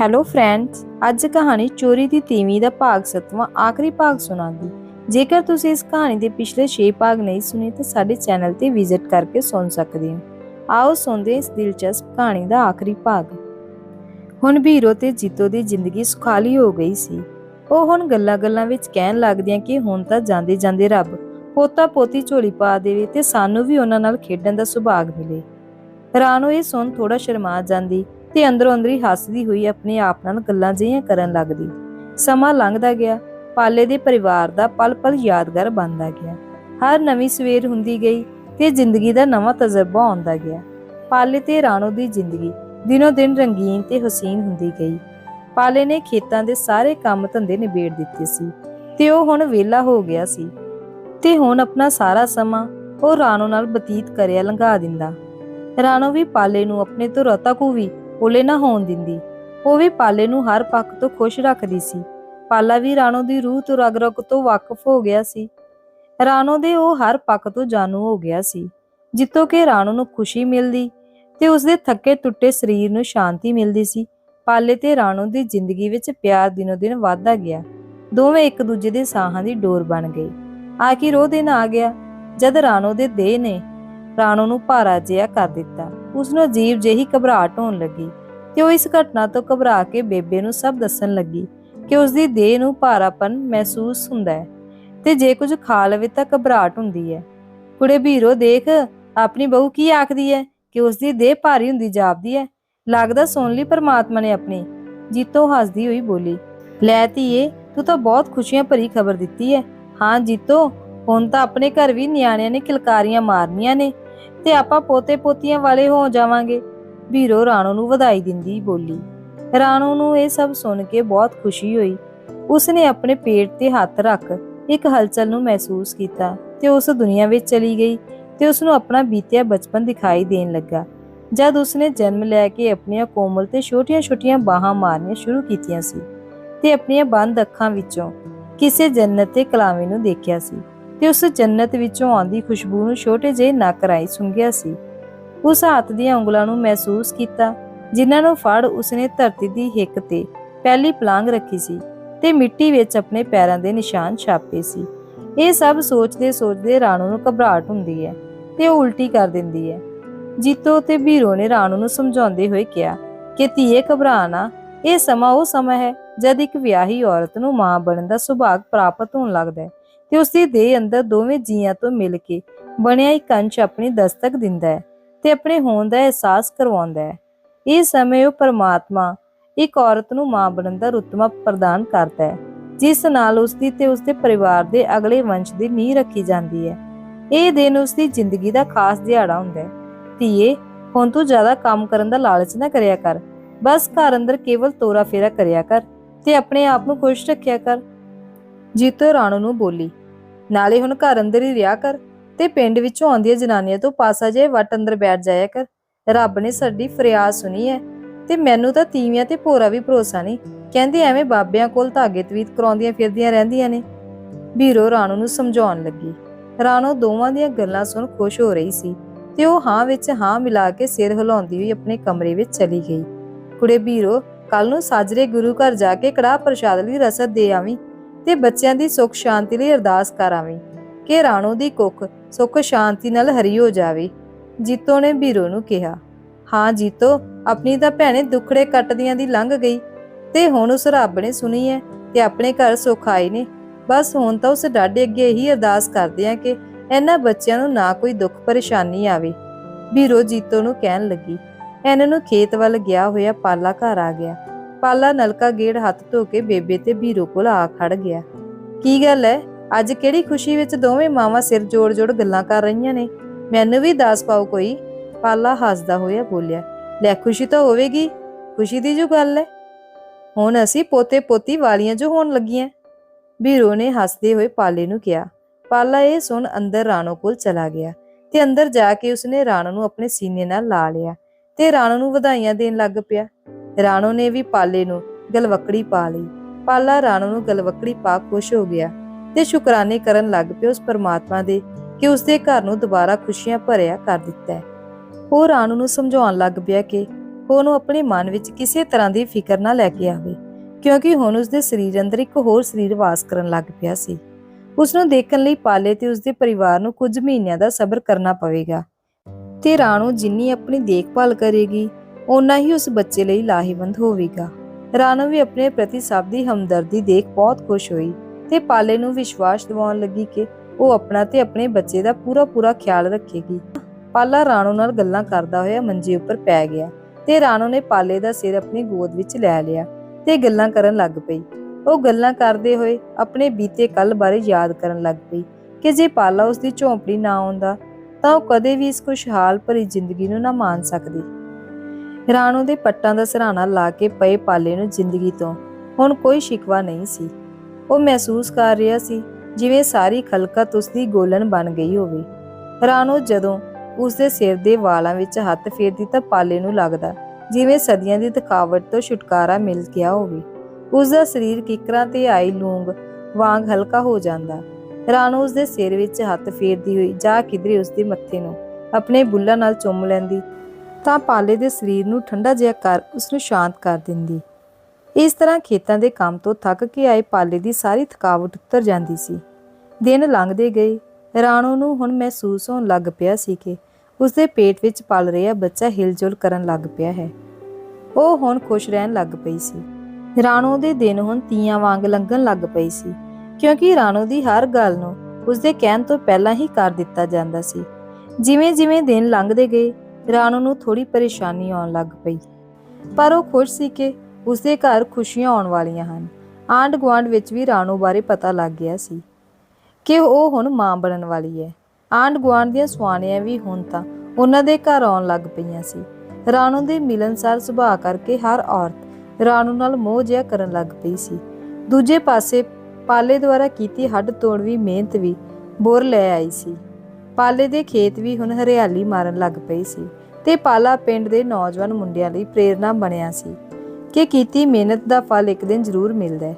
Hello friends ਅੱਜ ਕਹਾਣੀ ਚੋਰੀ ਦੀ ਤੀਵੀਂ ਦਾ ਭਾਗ 7ਵਾਂ ਆਖਰੀ ਭਾਗ ਸੁਣਾਂਗੀ। ਜੇਕਰ ਤੁਸੀਂ ਇਸ ਕਹਾਣੀ ਦੇ ਪਿਛਲੇ 6 ਭਾਗ ਨਹੀਂ ਸੁਣੇ, ਤਾਂ ਸਾਡੇ ਚੈਨਲ ਤੇ ਵਿਜ਼ਿਟ ਕਰਕੇ ਸੁਣ ਸਕਦੇ ਹੋ। ਆਓ ਸੁਣਦੇ ਹਾਂ ਇਸ ਦਿਲਚਸਪ ਕਹਾਣੀ ਦਾ ਆਖਰੀ ਭਾਗ। ਹੁਣ ਵੀਰੋ ਤੇ ਜੀਤੋ ਦੀ ਜ਼ਿੰਦਗੀ ਸੁਖਾਲੀ ਹੋ ਗਈ ਸੀ। ਉਹ ਹੁਣ ਗੱਲਾਂ-ਗੱਲਾਂ ਵਿੱਚ ਕਹਿਣ ਲੱਗਦੀਆਂ ਕਿ ਹੁਣ ਤਾਂ ਜਾਂਦੇ ਜਾਂਦੇ ਰੱਬ ਪੋਤਾ ਪੋਤੀ ਝੋਲੀ ਪਾ ਦੇਵੇ ਤੇ ਸਾਨੂੰ ਵੀ ਉਹਨਾਂ ਨਾਲ ਖੇਡਣ ਦਾ ਸੁਭਾਗ ਮਿਲੇ। ਰਾਣੋ ਇਹ ਸੁਣ ਥੋੜਾ ਸ਼ਰਮਾ ਜਾਂਦੀ ਤੇ ਅੰਦਰੋਂ ਅੰਦਰੀ ਹੱਸਦੀ ਹੋਈ ਆਪਣੇ ਆਪ ਨਾਲ ਗੱਲਾਂ ਜਿਹੀਆਂ ਕਰਨ ਲੱਗਦੀ। ਸਮਾਂ ਲੰਘਦਾ ਗਿਆ। ਪਾਲੇ ਦੇ ਪਰਿਵਾਰ ਦਾ ਪਲ-ਪਲ ਯਾਦਗਾਰ ਬਣਦਾ ਗਿਆ। ਹਰ ਨਵੀਂ ਸਵੇਰ ਹੁੰਦੀ ਗਈ ਤੇ ਜ਼ਿੰਦਗੀ ਦਾ ਨਵਾਂ ਤਜਰਬਾ ਆਉਂਦਾ ਗਿਆ। ਪਾਲੇ ਤੇ ਰਾਣੋ ਦੀ ਜ਼ਿੰਦਗੀ ਦਿਨੋ ਦਿਨ ਰੰਗੀਨ ਤੇ ਹਸੀਨ ਹੁੰਦੀ ਗਈ। ਪਾਲੇ ਨੇ ਖੇਤਾਂ ਦੇ ਸਾਰੇ ਕੰਮ ਧੰਦੇ ਨਿਬੇੜ ਦਿੱਤੇ ਸੀ ਤੇ ਉਹ ਹੁਣ ਵਿਹਲਾ ਹੋ ਗਿਆ ਸੀ ਤੇ ਹੁਣ ਆਪਣਾ ਸਾਰਾ ਸਮਾਂ ਉਹ ਰਾਣੋ ਨਾਲ ਬਤੀਤ ਕਰਿਆ ਲੰਘਾ ਦਿੰਦਾ। ਰਾਣੋ ਵੀ ਪਾਲੇ ਨੂੰ ਆਪਣੇ ਤੋਂ ਰਤਾ ਕੋ ਵੀ ਓਲੇ ਨਾ ਹੋਣ ਦਿੰਦੀ। ਉਹ ਵੀ ਪਾਲੇ ਨੂੰ ਹਰ ਪੱਖ ਤੋਂ ਖੁਸ਼ ਰੱਖਦੀ ਸੀ। ਪਾਲਾ ਵੀ ਰਾਣੋ ਦੀ ਰੂਹ ਤੋਂ ਰਗ-ਰਗ ਤੋਂ ਵਾਕਿਫ ਹੋ ਗਿਆ ਸੀ। ਰਾਣੋ ਦੇ ਉਹ ਹਰ ਪੱਖ ਤੋਂ ਜਾਣੂ ਹੋ ਗਿਆ ਸੀ ਜਿੱਤੋਂ ਕਿ ਰਾਣੋ ਨੂੰ ਖੁਸ਼ੀ ਮਿਲਦੀ ਤੇ ਉਸਦੇ ਥੱਕੇ ਟੁੱਟੇ ਸਰੀਰ ਨੂੰ ਸ਼ਾਂਤੀ ਮਿਲਦੀ ਸੀ। ਪਾਲੇ ਤੇ ਰਾਣੋ ਦੀ ਜ਼ਿੰਦਗੀ ਵਿੱਚ ਪਿਆਰ ਦਿਨੋ ਦਿਨ ਵੱਧਦਾ ਗਿਆ। ਦੋਵੇਂ ਇੱਕ ਦੂਜੇ ਦੇ ਸਾਹਾਂ ਦੀ ਡੋਰ ਬਣ ਗਏ। ਆਖਿਰ ਉਹ ਦਿਨ ਆ ਗਿਆ ਜਦ ਰਾਣੋ ਦੇ ਦੇਹ ਨੇ ਰਾਣੋ ਨੂੰ ਭਾਰਾ ਜਿਹਾ ਕਰ ਦਿੱਤਾ। ਉਸ ਨੂੰ ਅਜੀਬ ਜਿਹੀ ਘਬਰਾਹਟ ਹੋਣ ਲੱਗੀ ਤੇ ਉਹ ਇਸ ਘਟਨਾ ਤੋਂ ਘਬਰਾ ਕੇ ਬੇਬੇ ਨੂੰ ਸਭ ਦੱਸਣ ਲੱਗੀ ਕਿ ਉਸ ਦੀ ਦੇਹ ਨੂੰ ਭਾਰਾਪਨ ਮਹਿਸੂਸ ਹੁੰਦਾ ਹੈ ਤੇ ਜੇ ਕੁਝ ਖਾ ਲਵੇ ਤਾਂ ਘਬਰਾਹਟ ਹੁੰਦੀ ਹੈ। ਕੁੜੇ ਵੀਰੋ ਦੇਖ, ਆਪਣੀ ਬਹੂ ਕੀ ਆਖਦੀ ਹੈ ਕਿ ਉਸ ਦੀ ਦੇਹ ਭਾਰੀ ਹੁੰਦੀ ਜਾਪਦੀ ਹੈ। ਲੱਗਦਾ ਸੁਣ ਲਈ ਪਰਮਾਤਮਾ ਨੇ ਆਪਣੀ। ਜੀਤੋ ਹੱਸਦੀ ਹੋਈ ਬੋਲੀ, ਲੈ ਧੀਏ, ਤੂੰ ਤਾਂ ਬਹੁਤ ਖੁਸ਼ੀਆਂ ਭਰੀ ਖਬਰ ਦਿੱਤੀ ਹੈ। ਹਾਂ ਜੀਤੋ, ਹੁਣ ਤਾਂ ਆਪਣੇ ਘਰ ਵੀ ਨਿਆਣਿਆਂ ਨੇ ਕਿਲਕਾਰੀਆਂ ਮਾਰਨੀਆਂ ਨੇ। ਤੇ ਆਪਾਂ ਪੋਤੇ ਪੋਤੀਆਂ ਵਾਲੇ ਹੋ ਜਾਵਾਂਗੇ। ਵੀਰੋ ਰਾਣੋ ਨੂੰ ਵਧਾਈ ਦਿੰਦੀ ਬੋਲੀ। ਰਾਣੋ ਨੂੰ ਇਹ ਸਭ ਸੁਣ ਕੇ ਬਹੁਤ ਖੁਸ਼ੀ ਹੋਈ। ਉਸਨੇ ਆਪਣੇ ਪੇਟ ਤੇ ਹੱਥ ਰੱਖ ਇੱਕ ਹਲਚਲ ਨੂੰ ਮਹਿਸੂਸ ਕੀਤਾ ਤੇ ਉਸ ਦੁਨੀਆ ਵਿੱਚ ਚਲੀ ਗਈ ਤੇ ਉਸ ਨੂੰ ਆਪਣਾ ਬੀਤਿਆ ਬਚਪਨ ਦਿਖਾਈ ਦੇਣ ਲੱਗਾ। ਜਦ ਉਸਨੇ ਜਨਮ ਲੈ ਕੇ ਆਪਣੀਆਂ ਕੋਮਲ ਤੇ ਛੋਟੀਆਂ-ਛੋਟੀਆਂ ਬਾਹਾਂ ਮਾਰਨੀਆਂ ਸ਼ੁਰੂ ਕੀਤੀਆਂ ਸੀ ਤੇ ਆਪਣੀਆਂ ਬੰਦ ਅੱਖਾਂ ਵਿੱਚੋਂ ਕਿਸੇ ਜੰਨਤ ਤੇ ਕਲਾਵੇਂ ਨੂੰ ਦੇਖਿਆ ਸੀ। ਤੇ ਉਸ ਜੰਨਤ ਵਿੱਚੋਂ ਆਉਂਦੀ ਖੁਸ਼ਬੂ ਨੂੰ ਛੋਟੇ ਜਿਹੇ ਨੱਕ ਰਾਹੀਂ ਸੁੰਘਿਆ ਸੀ। ਉਸ ਹੱਥ ਦੀਆਂ ਉਂਗਲਾਂ ਨੂੰ ਮਹਿਸੂਸ ਕੀਤਾ, ਜਿਨ੍ਹਾਂ ਨੂੰ ਫੜ ਉਸਨੇ ਧਰਤੀ ਦੀ ਹਿੱਕ ਤੇ ਪਹਿਲੀ ਪਲਾਂਗ ਰੱਖੀ ਸੀ ਤੇ ਮਿੱਟੀ ਵਿੱਚ ਆਪਣੇ ਪੈਰਾਂ ਦੇ ਨਿਸ਼ਾਨ ਛਾਪੇ ਸੀ। ਇਹ ਸਭ ਸੋਚਦੇ ਸੋਚਦੇ ਰਾਣੋ ਨੂੰ ਘਬਰਾਹਟ ਹੁੰਦੀ ਹੈ ਤੇ ਉਹ ਉਲਟੀ ਕਰ ਦਿੰਦੀ ਹੈ। ਜੀਤੋ ਤੇ ਵੀਰੋ ਨੇ ਰਾਣੋ ਨੂੰ ਸਮਝਾਉਂਦੇ ਹੋਏ ਕਿਹਾ, ਕਿ ਧੀਏ, ਘਬਰਾ ਇਹ ਸਮਾਂ ਉਹ ਸਮਾਂ ਹੈ ਜਦ ਇੱਕ ਵਿਆਹੀ ਔਰਤ ਨੂੰ ਮਾਂ ਬਣਨ ਦਾ ਸੁਭਾਗ ਪ੍ਰਾਪਤ ਹੋਣ ਲੱਗਦਾ ਹੈ। ਤੇ ਉਸ ਦੀ ਦੇਹ ਅੰਦਰ ਦੋਵੇਂ ਜੀਆਂ ਤੋਂ ਮਿਲ ਕੇ ਬਣਿਆ ਇੱਕ ਅੰਸ਼ ਆਪਣੀ ਦਸਤਕ ਦਿੰਦਾ ਹੈ ਤੇ ਆਪਣੇ ਹੋਣ ਦਾ ਅਹਿਸਾਸ ਕਰਵਾਉਂਦਾ ਹੈ। ਇਸ ਸਮੇਂ ਉਹ ਪਰਮਾਤਮਾ, ਇੱਕ ਔਰਤ ਨੂੰ ਮਾਂ ਬਣਨ ਦਾ ਰੁਤਬਾ ਪ੍ਰਦਾਨ ਕਰਦਾ ਹੈ, ਜਿਸ ਨਾਲ ਉਸ ਦੀ ਤੇ ਉਸ ਦੇ ਪਰਿਵਾਰ ਦੇ ਅਗਲੇ ਵੰਸ਼ ਦੀ ਨੀਂਹ ਰੱਖੀ ਜਾਂਦੀ ਹੈ। ਇਹ ਦਿਨ ਉਸ ਦੀ ਜ਼ਿੰਦਗੀ ਦਾ ਖਾਸ ਦਿਹਾੜਾ ਹੁੰਦਾ ਹੈ। ਧੀਏ, ਹੁਣ ਤੂੰ ਜ਼ਿਆਦਾ ਕੰਮ ਕਰਨ ਦਾ ਲਾਲਚ ਨਾ ਕਰਿਆ ਕਰ। ਬਸ ਘਰ ਅੰਦਰ ਕੇਵਲ ਤੋਰਾ ਫੇਰਾ ਕਰਿਆ ਕਰ ਤੇ ਆਪਣੇ ਆਪ ਨੂੰ ਖੁਸ਼ ਰੱਖਿਆ ਕਰ। ਜੀਤੋ ਰਾਣੋ ਨੂੰ ਬੋਲੀ ਨਾਲੇ ਹੁਣ ਘਰ ਅੰਦਰ ਹੀ ਰਿਹਾ ਕਰ ਤੇ ਪਿੰਡ ਵਿੱਚੋਂ ਆਉਂਦੀਆਂ ਜਨਾਨੀਆਂ ਤੋਂ ਪਾਸਾ ਜੇ ਵਟ ਅੰਦਰ ਬੈਠ ਜਾਇਆ ਕਰ। ਰੱਬ ਨੇ ਸਾਡੀ ਫਰਿਆਦ ਸੁਣੀ ਹੈ ਤੇ ਮੈਨੂੰ ਤਾਂ ਤੀਵੀਆਂ ਤੇ ਭੋਰਾ ਵੀ ਭਰੋਸਾ ਨਹੀਂ। ਕਹਿੰਦੇ ਐਵੇਂ ਬਾਬਿਆਂ ਕੋਲ ਧਾਗੇ ਤਵੀਤ ਕਰਾਉਂਦੀਆਂ ਫਿਰਦੀਆਂ ਰਹਿੰਦੀਆਂ ਨੇ। ਵੀਰੋ ਰਾਣੋ ਨੂੰ ਸਮਝਾਉਣ ਲੱਗੀ। ਰਾਣੋ ਦੋਵਾਂ ਦੀਆਂ ਗੱਲਾਂ ਸੁਣ ਖੁਸ਼ ਹੋ ਰਹੀ ਸੀ ਤੇ ਉਹ ਹਾਂ ਵਿੱਚ ਹਾਂ ਮਿਲਾ ਕੇ ਸਿਰ ਹਿਲਾਉਂਦੀ ਹੋਈ ਆਪਣੇ ਕਮਰੇ ਵਿੱਚ ਚਲੀ ਗਈ। ਕੁੜੇ ਵੀਰੋ ਕੱਲ ਨੂੰ ਸਾਜਰੇ ਗੁਰੂ ਘਰ ਜਾ ਕੇ ਕੜਾ ਪ੍ਰਸ਼ਾਦ ਲਈ ਰਸਦ ਦੇ ਆਵੀਂ। ਤੇ ਬੱਚਿਆਂ ਦੀ ਸੁੱਖ ਸ਼ਾਂਤੀ ਲਈ ਅਰਦਾਸ ਕਰਾਵੀਂ ਕਿ ਰਾਣੋ ਦੀ ਕੁੱਖ ਸੁੱਖ ਸ਼ਾਂਤੀ ਨਾਲ ਹਰੀ ਹੋ ਜਾਵੇ, ਜੀਤੋ ਨੇ ਵੀਰੋ ਨੂੰ ਕਿਹਾ। ਹਾਂ ਜੀਤੋ, ਆਪਣੀ ਤਾਂ ਭੈਣੇ ਦੁੱਖੜੇ ਕੱਟਦੀਆਂ ਦੀ ਲੰਘ ਗਈ। ਤੇ ਹੁਣ ਉਸ ਰੱਬ ਨੇ ਸੁਣੀ ਹੈ ਤੇ ਆਪਣੇ ਘਰ ਸੁੱਖ ਆਏ ਨੇ। ਬਸ ਹੁਣ ਤਾਂ ਉਸ ਡਾਡੇ ਅੱਗੇ ਇਹੀ ਅਰਦਾਸ ਕਰਦੇ ਆ ਕਿ ਇਹਨਾਂ ਬੱਚਿਆਂ ਨੂੰ ਨਾ ਕੋਈ ਦੁੱਖ ਪਰੇਸ਼ਾਨੀ ਆਵੇ। ਵੀਰੋ ਜੀਤੋ ਨੂੰ ਕਹਿਣ ਲੱਗੀ। ਇਹਨਾਂ ਨੂੰ ਖੇਤ ਵੱਲ ਗਿਆ ਹੋਇਆ ਪਾਲਾ ਘਰ ਆ ਗਿਆ। ਪਾਲਾ ਨਲਕਾ ਗੇੜ ਹੱਥ ਧੋ ਕੇ ਬੇਬੇ ਤੇ ਵੀਰੋ ਕੋਲ ਆ ਖੜ ਗਿਆ। ਕੀ ਗੱਲ ਹੈ ਅੱਜ ਕਿਹੜੀ ਖੁਸ਼ੀ ਵਿੱਚ ਦੋਵੇਂ ਮਾਵਾਂ ਸਿਰ ਜੋੜ-ਜੋੜ ਗੱਲਾਂ ਕਰ ਰਹੀਆਂ ਨੇ? ਮੈਨੂੰ ਵੀ ਦੱਸ ਪਾਓ ਕੋਈ। ਪਾਲਾ ਹੱਸਦਾ ਹੋਇਆ ਬੋਲਿਆ। ਲੈ ਖੁਸ਼ੀ ਤਾਂ ਹੋਵੇਗੀ। ਖੁਸ਼ੀ ਦੀ ਜੋ ਗੱਲ ਹੈ ਹੁਣ ਅਸੀਂ ਪੋਤੇ ਪੋਤੀ ਵਾਲੀਆਂ ਜੋ ਹੋਣ ਲੱਗੀਆਂ। ਵੀਰੋ ਨੇ ਹੱਸਦੇ ਹੋਏ ਪਾਲੇ ਨੂੰ ਕਿਹਾ। ਪਾਲਾ ਇਹ ਸੁਣ ਅੰਦਰ ਰਾਣੋ ਕੋਲ ਚਲਾ ਗਿਆ ਤੇ ਅੰਦਰ ਜਾ ਕੇ ਉਸਨੇ ਰਾਣੋ ਨੂੰ ਆਪਣੇ ਸੀਨੇ ਨਾਲ ਲਾ ਲਿਆ ਤੇ ਰਾਣੋ ਨੂੰ ਵਧਾਈਆਂ ਦੇਣ ਲੱਗ ਪਿਆ। ਰਾਣੋ ਨੇ ਵੀ ਪਾਲੇ ਨੂੰ ਗਲਵਕੜੀ ਪਾ ਲਈ। ਪਾਲਾ ਰਾਣੋ ਨੂੰ ਗਲਵਕੜੀ ਪਾ ਖੁਸ਼ ਹੋ ਗਿਆ ਤੇ ਸ਼ੁਕਰਾਨੇ ਕਰਨ ਲੱਗ ਪਿਆ ਉਸ ਪਰਮਾਤਮਾ ਦੇ ਕਿ ਉਸਦੇ ਘਰ ਨੂੰ ਦੁਬਾਰਾ ਖੁਸ਼ੀਆਂ ਭਰਿਆ ਕਰ ਦਿੱਤਾ ਹੈ। ਉਹ ਰਾਣੋ ਨੂੰ ਸਮਝਾਉਣ ਲੱਗ ਪਿਆ ਕਿ ਉਹਨੂੰ ਆਪਣੇ ਮਨ ਵਿੱਚ ਕਿਸੇ ਤਰ੍ਹਾਂ ਦੀ ਫਿਕਰ ਨਾ ਲੈ ਕੇ ਆਵੇ, ਕਿਉਂਕਿ ਹੁਣ ਉਸਦੇ ਸਰੀਰ ਅੰਦਰ ਇੱਕ ਹੋਰ ਸਰੀਰ ਵਾਸ ਕਰਨ ਲੱਗ ਪਿਆ ਸੀ। ਉਸ ਨੂੰ ਦੇਖਣ ਲਈ ਪਾਲੇ ਤੇ ਉਸਦੇ ਪਰਿਵਾਰ ਨੂੰ ਕੁਝ ਮਹੀਨਿਆਂ ਦਾ ਸਬਰ ਕਰਨਾ ਪਵੇਗਾ। ਤੇ ਰਾਣੋ ਜਿੰਨੀ ਆਪਣੀ ਦੇਖਭਾਲ ਕਰੇਗੀ ਓਨਾ ਹੀ ਉਸ ਬੱਚੇ ਲਈ ਲਾਹੇਵੰਦ ਹੋਵੇਗਾ। ਰਾਣੋ ਵੀ ਆਪਣੇ ਪ੍ਰਤੀ ਸਭ ਦੀ ਹਮਦਰਦੀ ਦੇਖ ਬਹੁਤ ਖੁਸ਼ ਹੋਈ ਤੇ ਪਾਲੇ ਨੂੰ ਵਿਸ਼ਵਾਸ ਦਿਵਾਉਣ ਲੱਗੀ ਕਿ ਉਹ ਆਪਣਾ ਤੇ ਆਪਣੇ ਬੱਚੇ ਦਾ ਪੂਰਾ ਪੂਰਾ ਖਿਆਲ ਰੱਖੇਗੀ। ਪਾਲਾ ਰਾਣੋ ਨਾਲ ਗੱਲਾਂ ਕਰਦਾ ਹੋਇਆ ਮੰਜੇ ਉੱਪਰ ਪੈ ਗਿਆ ਤੇ ਰਾਣੋ ਨੇ ਪਾਲੇ ਦਾ ਸਿਰ ਆਪਣੀ ਗੋਦ ਵਿੱਚ ਲੈ ਲਿਆ ਤੇ ਗੱਲਾਂ ਕਰਨ ਲੱਗ ਪਈ। ਉਹ ਗੱਲਾਂ ਕਰਦੇ ਹੋਏ ਆਪਣੇ ਬੀਤੇ ਕੱਲ ਬਾਰੇ ਯਾਦ ਕਰਨ ਲੱਗ ਪਈ ਕਿ ਜੇ ਪਾਲਾ ਉਸ ਦੀ ਝੌਂਪੜੀ ਨਾ ਆਉਂਦਾ ਤਾਂ ਉਹ ਕਦੇ ਵੀ ਇਸ ਖੁਸ਼ਹਾਲ ਭਰੀ ਜ਼ਿੰਦਗੀ ਨੂੰ ਨਾ ਮਾਣ ਸਕਦੀ। ਰਾਣੋ ਦੇ ਪੱਟਾਂ ਦਾ ਸਹਾਰਾ ਲਾ ਕੇ ਪਏ ਪਾਲੇ ਨੂੰ ਜ਼ਿੰਦਗੀ ਤੋਂ। ਹੁਣ ਕੋਈ ਸ਼ਿਕਵਾ ਨਹੀਂ ਸੀ। ਉਹ ਮਹਿਸੂਸ ਕਰ ਰਿਹਾ ਸੀ ਜਿਵੇਂ ਸਾਰੀ ਖਲਕਤ ਉਸ ਦੀ ਗੋਲਨ ਬਣ ਗਈ ਹੋਵੇ। ਰਾਣੋ ਜਦੋਂ ਉਸ ਦੇ ਸਿਰ ਦੇ ਵਾਲਾਂ ਵਿੱਚ ਹੱਥ ਫੇਰਦੀ ਤਾਂ ਪਾਲੇ ਨੂੰ ਲੱਗਦਾ ਜਿਵੇਂ ਸਦੀਆਂ ਦੀ ਥਕਾਵਟ ਤੋਂ ਛੁਟਕਾਰਾ ਮਿਲ ਗਿਆ ਹੋਵੇ। ਉਸ ਦਾ ਸਰੀਰ ਕਿਕਰਾਂ ਤੇ ਆਈ ਲੂੰਗ ਵਾਂਗ ਹਲਕਾ ਹੋ ਜਾਂਦਾ। ਰਾਣੋ ਉਸ ਦੇ ਸਿਰ ਵਿੱਚ ਹੱਥ ਫੇਰਦੀ ਹੋਈ ਜਾ ਕਿਧਰੇ ਉਸ ਦੇ ਮੱਥੇ ਨੂੰ ਆਪਣੇ ਬੁੱਲਾਂ ਨਾਲ ਚੁੰਮ ਲੈਂਦੀ ਤਾਂ ਪਾਲੇ ਦੇ ਸਰੀਰ ਨੂੰ ਠੰਡਾ ਜਿਹਾ ਕਰ ਉਸ ਨੂੰ ਸ਼ਾਂਤ ਕਰ ਦਿੰਦੀ। ਇਸ ਤਰ੍ਹਾਂ ਖੇਤਾਂ ਦੇ ਕੰਮ ਤੋਂ ਥੱਕ ਕੇ ਆਏ ਪਾਲੇ ਦੀ ਸਾਰੀ ਥਕਾਵਟ ਉਤਰ ਜਾਂਦੀ ਸੀ। ਦਿਨ ਲੰਘਦੇ ਗਏ। ਰਾਣੋ ਨੂੰ ਹੁਣ ਮਹਿਸੂਸ ਹੋਣ ਲੱਗ ਪਿਆ ਸੀ ਕਿ ਉਸਦੇ ਪੇਟ ਵਿੱਚ ਪਲ ਰਿਹਾ ਬੱਚਾ ਹਿਲਜੁਲ ਕਰਨ ਲੱਗ ਪਿਆ ਹੈ। ਉਹ ਹੁਣ ਖੁਸ਼ ਰਹਿਣ ਲੱਗ ਪਈ ਸੀ। ਰਾਣੋ ਦੇ ਦਿਨ ਹੁਣ ਤੀਆਂ ਵਾਂਗ ਲੰਘਣ ਲੱਗ ਪਈ ਸੀ, ਕਿਉਂਕਿ ਰਾਣੋ ਦੀ ਹਰ ਗੱਲ ਨੂੰ ਉਸਦੇ ਕਹਿਣ ਤੋਂ ਪਹਿਲਾਂ ਹੀ ਕਰ ਦਿੱਤਾ ਜਾਂਦਾ ਸੀ। ਜਿਵੇਂ ਜਿਵੇਂ ਦਿਨ ਲੰਘਦੇ ਗਏ ਰਾਣੋ ਨੂੰ ਥੋੜੀ ਪਰੇਸ਼ਾਨੀ ਆਉਣ ਲੱਗ ਪਈ। ਪਰ ਉਹ ਖੁਸ਼ ਸੀ ਕਿ ਉਸਦੇ ਘਰ ਖੁਸ਼ੀਆਂ ਆਉਣ ਵਾਲੀਆਂ ਹਨ। ਆਂਡ ਗੁਆਂਢ ਵਿੱਚ ਵੀ ਰਾਣੋ ਬਾਰੇ ਪਤਾ ਲੱਗ ਗਿਆ ਸੀ ਕਿ ਉਹ ਹੁਣ ਮਾਂ ਬਣਨ ਵਾਲੀ ਹੈ। ਆਂਡ ਗੁਆਂਢ ਦੀਆਂ ਸਵਾਣੀਆਂ ਵੀ ਹੁਣ ਤਾਂ ਉਹਨਾਂ ਦੇ ਘਰ ਆਉਣ ਲੱਗ ਪਈਆਂ ਸੀ। ਰਾਣੋ ਦੇ ਮਿਲਨਸਾਰ ਸੁਭਾਅ ਕਰਕੇ ਹਰ ਔਰਤ ਰਾਣੋ ਨਾਲ ਮੋਹ ਜਿਹਾ ਕਰਨ ਲੱਗ ਪਈ ਸੀ। ਦੂਜੇ ਪਾਸੇ ਪਾਲੇ ਦੁਆਰਾ ਕੀਤੀ ਹੱਡ ਤੋੜਵੀ ਮਿਹਨਤ ਵੀ ਬੋਰ ਲੈ ਆਈ ਸੀ। ਪਾਲੇ ਦੇ ਖੇਤ ਵੀ ਹੁਣ ਹਰਿਆਲੀ ਮਾਰਨ ਲੱਗ ਪਈ ਸੀ ਤੇ ਪਾਲਾ ਪਿੰਡ ਦੇ ਨੌਜਵਾਨ ਮੁੰਡਿਆਂ ਲਈ ਪ੍ਰੇਰਣਾ ਬਣਿਆ ਸੀ ਕਿ ਕੀਤੀ ਮਿਹਨਤ ਦਾ ਫਲ ਇੱਕ ਦਿਨ ਜ਼ਰੂਰ ਮਿਲਦਾ ਹੈ।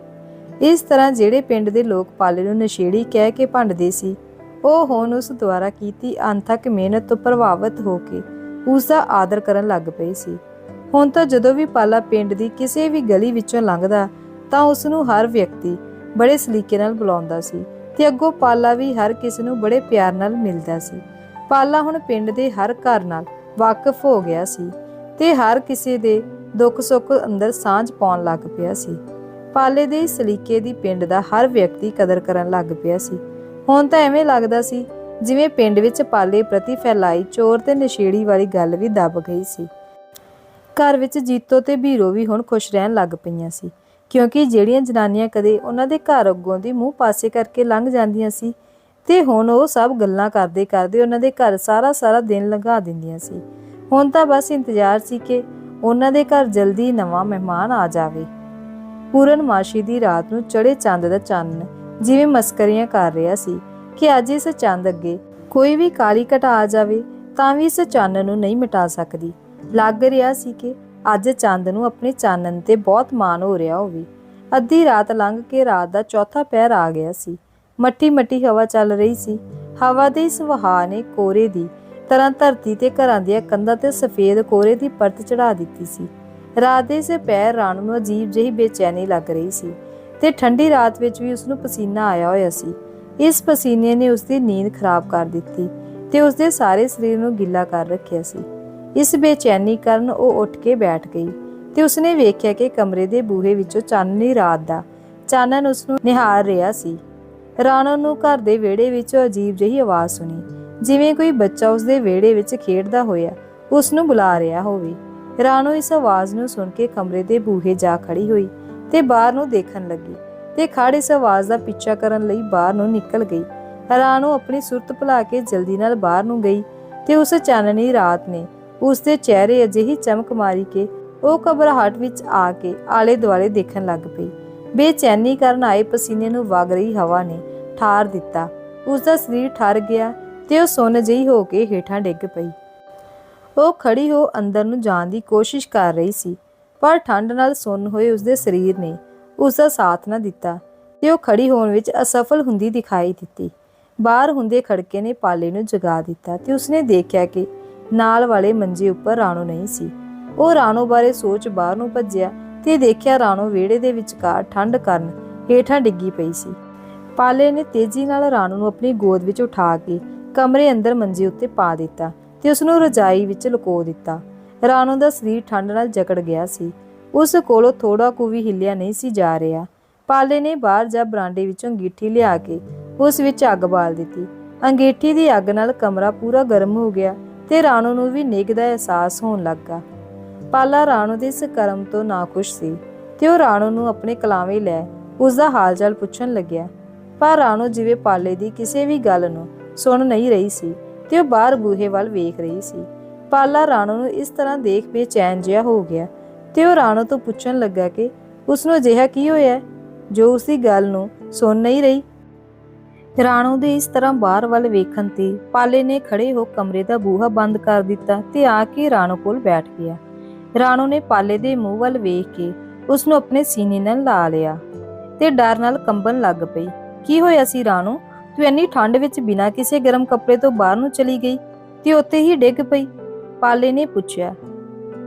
ਇਸ ਤਰ੍ਹਾਂ ਜਿਹੜੇ ਪਿੰਡ ਦੇ ਲੋਕ ਪਾਲੇ ਨੂੰ ਨਸ਼ੇੜੀ ਕਹਿ ਕੇ ਭੰਡਦੇ ਸੀ, ਉਹ ਹੁਣ ਉਸ ਦੁਆਰਾ ਕੀਤੀ ਅੰਥਕ ਮਿਹਨਤ ਤੋਂ ਪ੍ਰਭਾਵਿਤ ਹੋ ਕੇ ਉਸ ਦਾ ਆਦਰ ਕਰਨ ਲੱਗ ਪਏ ਸੀ। ਹੁਣ ਤਾਂ ਜਦੋਂ ਵੀ ਪਾਲਾ ਪਿੰਡ ਦੀ ਕਿਸੇ ਵੀ ਗਲੀ ਵਿੱਚੋਂ ਲੰਘਦਾ ਤਾਂ ਉਸ ਨੂੰ ਹਰ ਵਿਅਕਤੀ ਬੜੇ ਸਲੀਕੇ ਨਾਲ ਬੁਲਾਉਂਦਾ ਸੀ ਤੇ ਅੱਗੋਂ ਪਾਲਾ ਵੀ ਹਰ ਕਿਸੇ ਨੂੰ ਬੜੇ ਪਿਆਰ ਨਾਲ ਮਿਲਦਾ ਸੀ। ਪਾਲਾ ਹੁਣ ਪਿੰਡ ਦੇ ਹਰ ਘਰ ਨਾਲ ਵਾਕਿਫ ਹੋ ਗਿਆ ਸੀ ਤੇ ਹਰ ਕਿਸੇ ਦੇ ਦੁੱਖ ਸੁੱਖ ਅੰਦਰ ਸਾਂਝ ਪਾਉਣ ਲੱਗ ਪਿਆ ਸੀ। ਪਾਲੇ ਦੇ ਸਲੀਕੇ ਦੀ ਪਿੰਡ ਦਾ ਹਰ ਵਿਅਕਤੀ ਕਦਰ ਕਰਨ ਲੱਗ ਪਿਆ ਸੀ। ਹੁਣ ਤਾਂ ਐਵੇਂ ਲੱਗਦਾ ਸੀ ਜਿਵੇਂ ਪਿੰਡ ਵਿੱਚ ਪਾਲੇ ਪ੍ਰਤੀ ਫੈਲਾਈ ਚੋਰ ਤੇ ਨਸ਼ੇੜੀ ਵਾਲੀ ਗੱਲ ਵੀ ਦੱਬ ਗਈ ਸੀ। ਘਰ ਵਿੱਚ ਜੀਤੋ ਤੇ ਬੀਰੋ ਵੀ ਹੁਣ ਖੁਸ਼ ਰਹਿਣ ਲੱਗ ਪਈਆਂ ਸੀ। ਕਿਉਂਕਿ ਜਿਹੜੀਆਂ ਜਨਾਨੀਆਂ ਕਦੇ ਉਹਨਾਂ ਦੇ ਘਰ ਅੱਗੋਂ ਦੀ ਮੂੰਹ ਪਾਸੇ ਕਰਕੇ ਲੰਘ ਜਾਂਦੀਆਂ ਸੀ ਤੇ ਹੁਣ ਉਹ ਸਭ ਗੱਲਾਂ ਕਰਦੇ ਕਰਦੇ ਉਹਨਾਂ ਦੇ ਘਰ ਸਾਰਾ ਸਾਰਾ ਦਿਨ ਲੰਘਾ ਦਿੰਦੀਆਂ ਸੀ। ਹੁਣ ਤਾਂ ਬਸ ਇੰਤਜ਼ਾਰ ਸੀ ਕਿ ਉਹਨਾਂ ਦੇ ਘਰ ਜਲਦੀ ਨਵਾਂ ਮਹਿਮਾਨ ਆ ਜਾਵੇ। ਪੂਰਨਮਾਸ਼ੀ ਦੀ ਰਾਤ ਨੂੰ ਚੜੇ ਚੰਦ ਦਾ ਚੰਨ ਜਿਵੇਂ ਮਸਕਰੀਆਂ ਕਰ ਰਿਹਾ ਸੀ ਕਿ ਅੱਜ ਇਸ ਚੰਦ ਅੱਗੇ ਕੋਈ ਵੀ ਕਾਲੀ ਘਟਾ ਆ ਜਾਵੇ ਤਾਂ ਵੀ ਇਸ ਚੰਨ ਨੂੰ ਨਹੀਂ ਮਿਟਾ ਸਕਦੀ। ਲੱਗ ਰਿਹਾ ਸੀ ਕਿ ਅੱਜ ਚੰਦ ਨੂੰ ਆਪਣੇ ਚਾਨਣ ਤੇ ਬਹੁਤ ਮਾਣ ਹੋ ਰਿਹਾ ਹੋਵੇ। ਅੱਧੀ ਰਾਤ ਲੰਘ ਕੇ ਰਾਤ ਦਾ ਚੌਥਾ ਪਹਿਰ ਆ ਗਿਆ ਸੀ। ਮੱਠੀ ਮੱਠੀ ਹਵਾ ਚੱਲ ਰਹੀ ਸੀ। ਹਵਾ ਦੇ ਇਸ ਵਹਾਅ ਨੇ ਕੋਰੇ ਦੀ ਤਰ੍ਹਾਂ ਧਰਤੀ ਤੇ ਘਰਾਂ ਦੀਆਂ ਕੰਧਾਂ ਤੇ ਸਫੇਦ ਕੋਰੇ ਦੀ ਪਰਤ ਚੜਾ ਦਿੱਤੀ ਸੀ। ਰਾਤ ਦੇ ਸੇ ਪੈਰ ਰਾਣੂ ਨੂੰ ਅਜੀਬ ਜਿਹੀ ਬੇਚੈਨੀ ਲੱਗ ਰਹੀ ਸੀ ਤੇ ਠੰਡੀ ਰਾਤ ਵਿੱਚ ਵੀ ਉਸ ਨੂੰ ਪਸੀਨਾ ਆਇਆ ਹੋਇਆ ਸੀ। ਇਸ ਪਸੀਨੇ ਨੇ ਉਸ ਦੀ ਨੀਂਦ ਖਰਾਬ ਕਰ ਦਿੱਤੀ ਤੇ ਉਸ ਦੇ ਸਾਰੇ ਸਰੀਰ ਨੂੰ ਗਿੱਲਾ ਕਰ ਰੱਖਿਆ ਸੀ। ਇਸ ਬੇਚੈਨੀ ਕਾਰਨ ਉਹ ਉੱਠ ਕੇ ਬੈਠ ਗਈ ਤੇ ਉਸਨੇ ਵੇਖਿਆ ਕਿ ਕਮਰੇ ਦੇ ਬੂਹੇ ਵਿੱਚੋਂ ਚਾਨਣੀ ਰਾਤ ਦਾ। ਚਾਨਣ ਉਸ ਨੂੰ ਨਿਹਾਰ ਰਿਹਾ ਸੀ। ਰਾਣੋ ਨੂੰ ਘਰ ਦੇ ਵਿਹੜੇ ਵਿੱਚੋਂ ਅਜੀਬ ਜਿਹੀ ਆਵਾਜ਼ ਸੁਣੀ। ਜਿਵੇਂ ਕੋਈ ਬੱਚਾ ਉਸ ਦੇ ਵਿਹੜੇ ਵਿੱਚ ਖੇਡਦਾ ਹੋਇਆ ਉਸ ਨੂੰ ਬੁਲਾ ਰਿਹਾ ਹੋਵੇ। ਰਾਣੋ ਇਸ ਆਵਾਜ਼ ਨੂੰ ਸੁਣ ਕੇ ਕਮਰੇ ਦੇ ਬੂਹੇ ਜਾ ਖੜੀ ਹੋਈ ਤੇ ਬਾਹਰ ਨੂੰ ਦੇਖਣ ਲੱਗੀ ਤੇ ਖੜ ਇਸ ਆਵਾਜ਼ ਦਾ ਪਿੱਛਾ ਕਰਨ ਲਈ ਬਾਹਰ ਨੂੰ ਨਿਕਲ ਗਈ। ਰਾਣੋ ਆਪਣੀ ਸੁਰਤ ਭੁਲਾ ਕੇ ਜਲਦੀ ਨਾਲ ਬਾਹਰ ਨੂੰ ਗਈ ਤੇ ਉਸ ਚਾਨਣੀ ਰਾਤ ਨੇ ਉਸ ਦੇ ਚਿਹਰੇ ਅਜਿਹੀ ਚਮਕ ਮਾਰੀ ਕਿ ਉਹ ਘਬਰਾਹਟ ਵਿੱਚ ਆ ਕੇ ਆਲੇ ਦੁਆਲੇ ਦੇਖਣ ਲੱਗ ਪਈ। ਬੇਚੈਨੀ ਕਰਨ ਆਏ ਪਸੀਨੇ ਨੂੰ ਵਗ ਰਹੀ ਹਵਾ ਨੇ ਠਾਰ ਦਿੱਤਾ। ਉਸ ਦਾ ਸਰੀਰ ਠਰ ਗਿਆ ਤੇ ਉਹ ਸੁੰਨ ਜਿਹੀ ਹੋ ਕੇ ਹੇਠਾਂ ਡਿੱਗ ਪਈ। ਉਹ ਖੜੀ ਹੋ ਅੰਦਰ ਨੂੰ ਜਾਣ ਦੀ ਕੋਸ਼ਿਸ਼ ਕਰ ਰਹੀ ਸੀ, ਪਰ ਠੰਡ ਨਾਲ ਸੁੰਨ ਹੋਏ ਉਸਦੇ ਸਰੀਰ ਨੇ ਉਸ ਦਾ ਸਾਥ ਨਾ ਦਿੱਤਾ ਤੇ ਉਹ ਖੜੀ ਹੋਣ ਵਿੱਚ ਅਸਫਲ ਹੁੰਦੀ ਦਿਖਾਈ ਦਿੱਤੀ। ਬਾਹਰ ਹੁੰਦੇ ਖੜਕੇ ਨੇ ਪਾਲੇ ਨੂੰ ਜਗਾ ਦਿੱਤਾ ਤੇ ਉਸਨੇ ਦੇਖਿਆ ਕਿ ਨਾਲ ਵਾਲੇ ਮੰਜੇ ਉੱਪਰ ਰਾਣੋ ਨਹੀਂ ਸੀ। ਉਹ ਰਾਣੋ ਬਾਰੇ ਸੋਚ ਬਾਹਰ ਨੂੰ ਭੱਜਿਆ ਤੇ ਦੇਖਿਆ ਰਾਣੋ ਵਿਹੜੇ ਦੇ ਵਿਚਕਾਰ ਠੰਡ ਕਰਨ ਹੇਠਾਂ ਡਿੱਗੀ ਪਈ ਸੀ। ਪਾਲੇ ਨੇ ਤੇਜ਼ੀ ਨਾਲ ਰਾਣੋ ਨੂੰ ਆਪਣੀ ਗੋਦ ਵਿੱਚ ਉਠਾ ਕੇ ਕਮਰੇ ਅੰਦਰ ਮੰਜੇ ਉੱਤੇ ਪਾ ਦਿੱਤਾ ਤੇ ਉਸ ਨੂੰ ਰਜਾਈ ਵਿੱਚ ਲੁਕੋ ਦਿੱਤਾ। ਰਾਣੋ ਦਾ ਸਰੀਰ ਠੰਡ ਨਾਲ ਜਕੜ ਗਿਆ ਸੀ। ਉਸ ਕੋਲੋਂ ਥੋੜਾ ਕੁ ਵੀ ਹਿੱਲਿਆ ਨਹੀਂ ਸੀ ਜਾ ਰਿਹਾ। ਪਾਲੇ ਨੇ ਬਾਹਰ ਜਾ ਬਰਾਂਡੇ ਵਿੱਚੋਂ ਅੰਗੀਠੀ ਲਿਆ ਕੇ ਉਸ ਵਿੱਚ ਅੱਗ ਬਾਲ ਦਿੱਤੀ। ਅੰਗੀਠੀ ਦੀ ਅੱਗ ਨਾਲ ਕਮਰਾ ਪੂਰਾ ਗਰਮ ਹੋ ਗਿਆ ਤੇ ਰਾਣੋ ਨੂੰ ਵੀ ਨਿੱਘ ਦਾ ਅਹਿਸਾਸ ਹੋਣ ਲੱਗਾ ਪਾਲਾ ਰਾਣੋ ਦੇ ਇਸ ਕਰਮ ਤੋਂ ਨਾਖੁਸ਼ ਸੀ ਤੇ ਉਹ ਰਾਣੋ ਨੂੰ ਆਪਣੇ ਕਲਾਵੇਂ ਲੈ ਉਸ ਦਾ ਹਾਲ-ਚਾਲ ਪੁੱਛਣ ਲੱਗਿਆ। ਪਰ ਰਾਣੋ ਜਿਵੇਂ ਪਾਲੇ ਦੀ ਕਿਸੇ ਵੀ ਗੱਲ ਨੂੰ ਸੁਣ ਨਹੀਂ ਰਹੀ ਸੀ ਤੇ ਉਹ ਬਾਹਰ ਬੂਹੇ ਵੱਲ ਵੇਖ ਰਹੀ ਸੀ। ਪਾਲਾ ਰਾਣੋ ਨੂੰ ਇਸ ਤਰ੍ਹਾਂ ਦੇਖ ਬੇਚੈਨ ਜਿਹਾ ਹੋ ਗਿਆ ਤੇ ਉਹ ਰਾਣੋ ਤੋਂ ਪੁੱਛਣ ਲੱਗਾ ਕਿ ਉਸ ਨੂੰ ਅਜਿਹਾ ਕੀ ਹੋਇਆ ਜੋ ਉਸ ਦੀ ਗੱਲ ਨੂੰ ਸੁਣ ਨਹੀਂ ਰਹੀ? ਰਾਣੋ ਦੇ ਇਸ ਤਰ੍ਹਾਂ ਬਾਹਰ ਵੱਲ ਵੇਖਣ ਤੇ ਪਾਲੇ ਨੇ ਖੜੇ ਹੋ ਕਮਰੇ ਦਾ ਬੂਹਾ ਬੰਦ ਕਰ ਦਿੱਤਾ ਤੇ ਆ ਕੇ ਰਾਣੋ ਕੋਲ ਬੈਠ ਗਿਆ। ਰਾਣੋ ਨੇ ਪਾਲੇ ਦੇ ਮੂੰਹ ਵੱਲ ਵੇਖ ਕੇ ਉਸ ਨੂੰ ਆਪਣੇ ਸੀਨੇ ਨਾਲ ਲਾ ਲਿਆ ਤੇ ਡਰ ਨਾਲ ਕੰਬਣ ਲੱਗ ਪਈ। ਕੀ ਹੋਇਆ ਸੀ ਰਾਣੋ? ਤੂੰ ਇੰਨੀ ਠੰਡ ਵਿੱਚ ਬਿਨਾਂ ਕਿਸੇ ਗਰਮ ਕੱਪੜੇ ਤੋਂ ਬਾਹਰ ਨੂੰ ਚਲੀ ਗਈ ਤੇ ਉੱਥੇ ਹੀ ਡਿੱਗ ਪਈ? ਪਾਲੇ ਨੇ ਪੁੱਛਿਆ।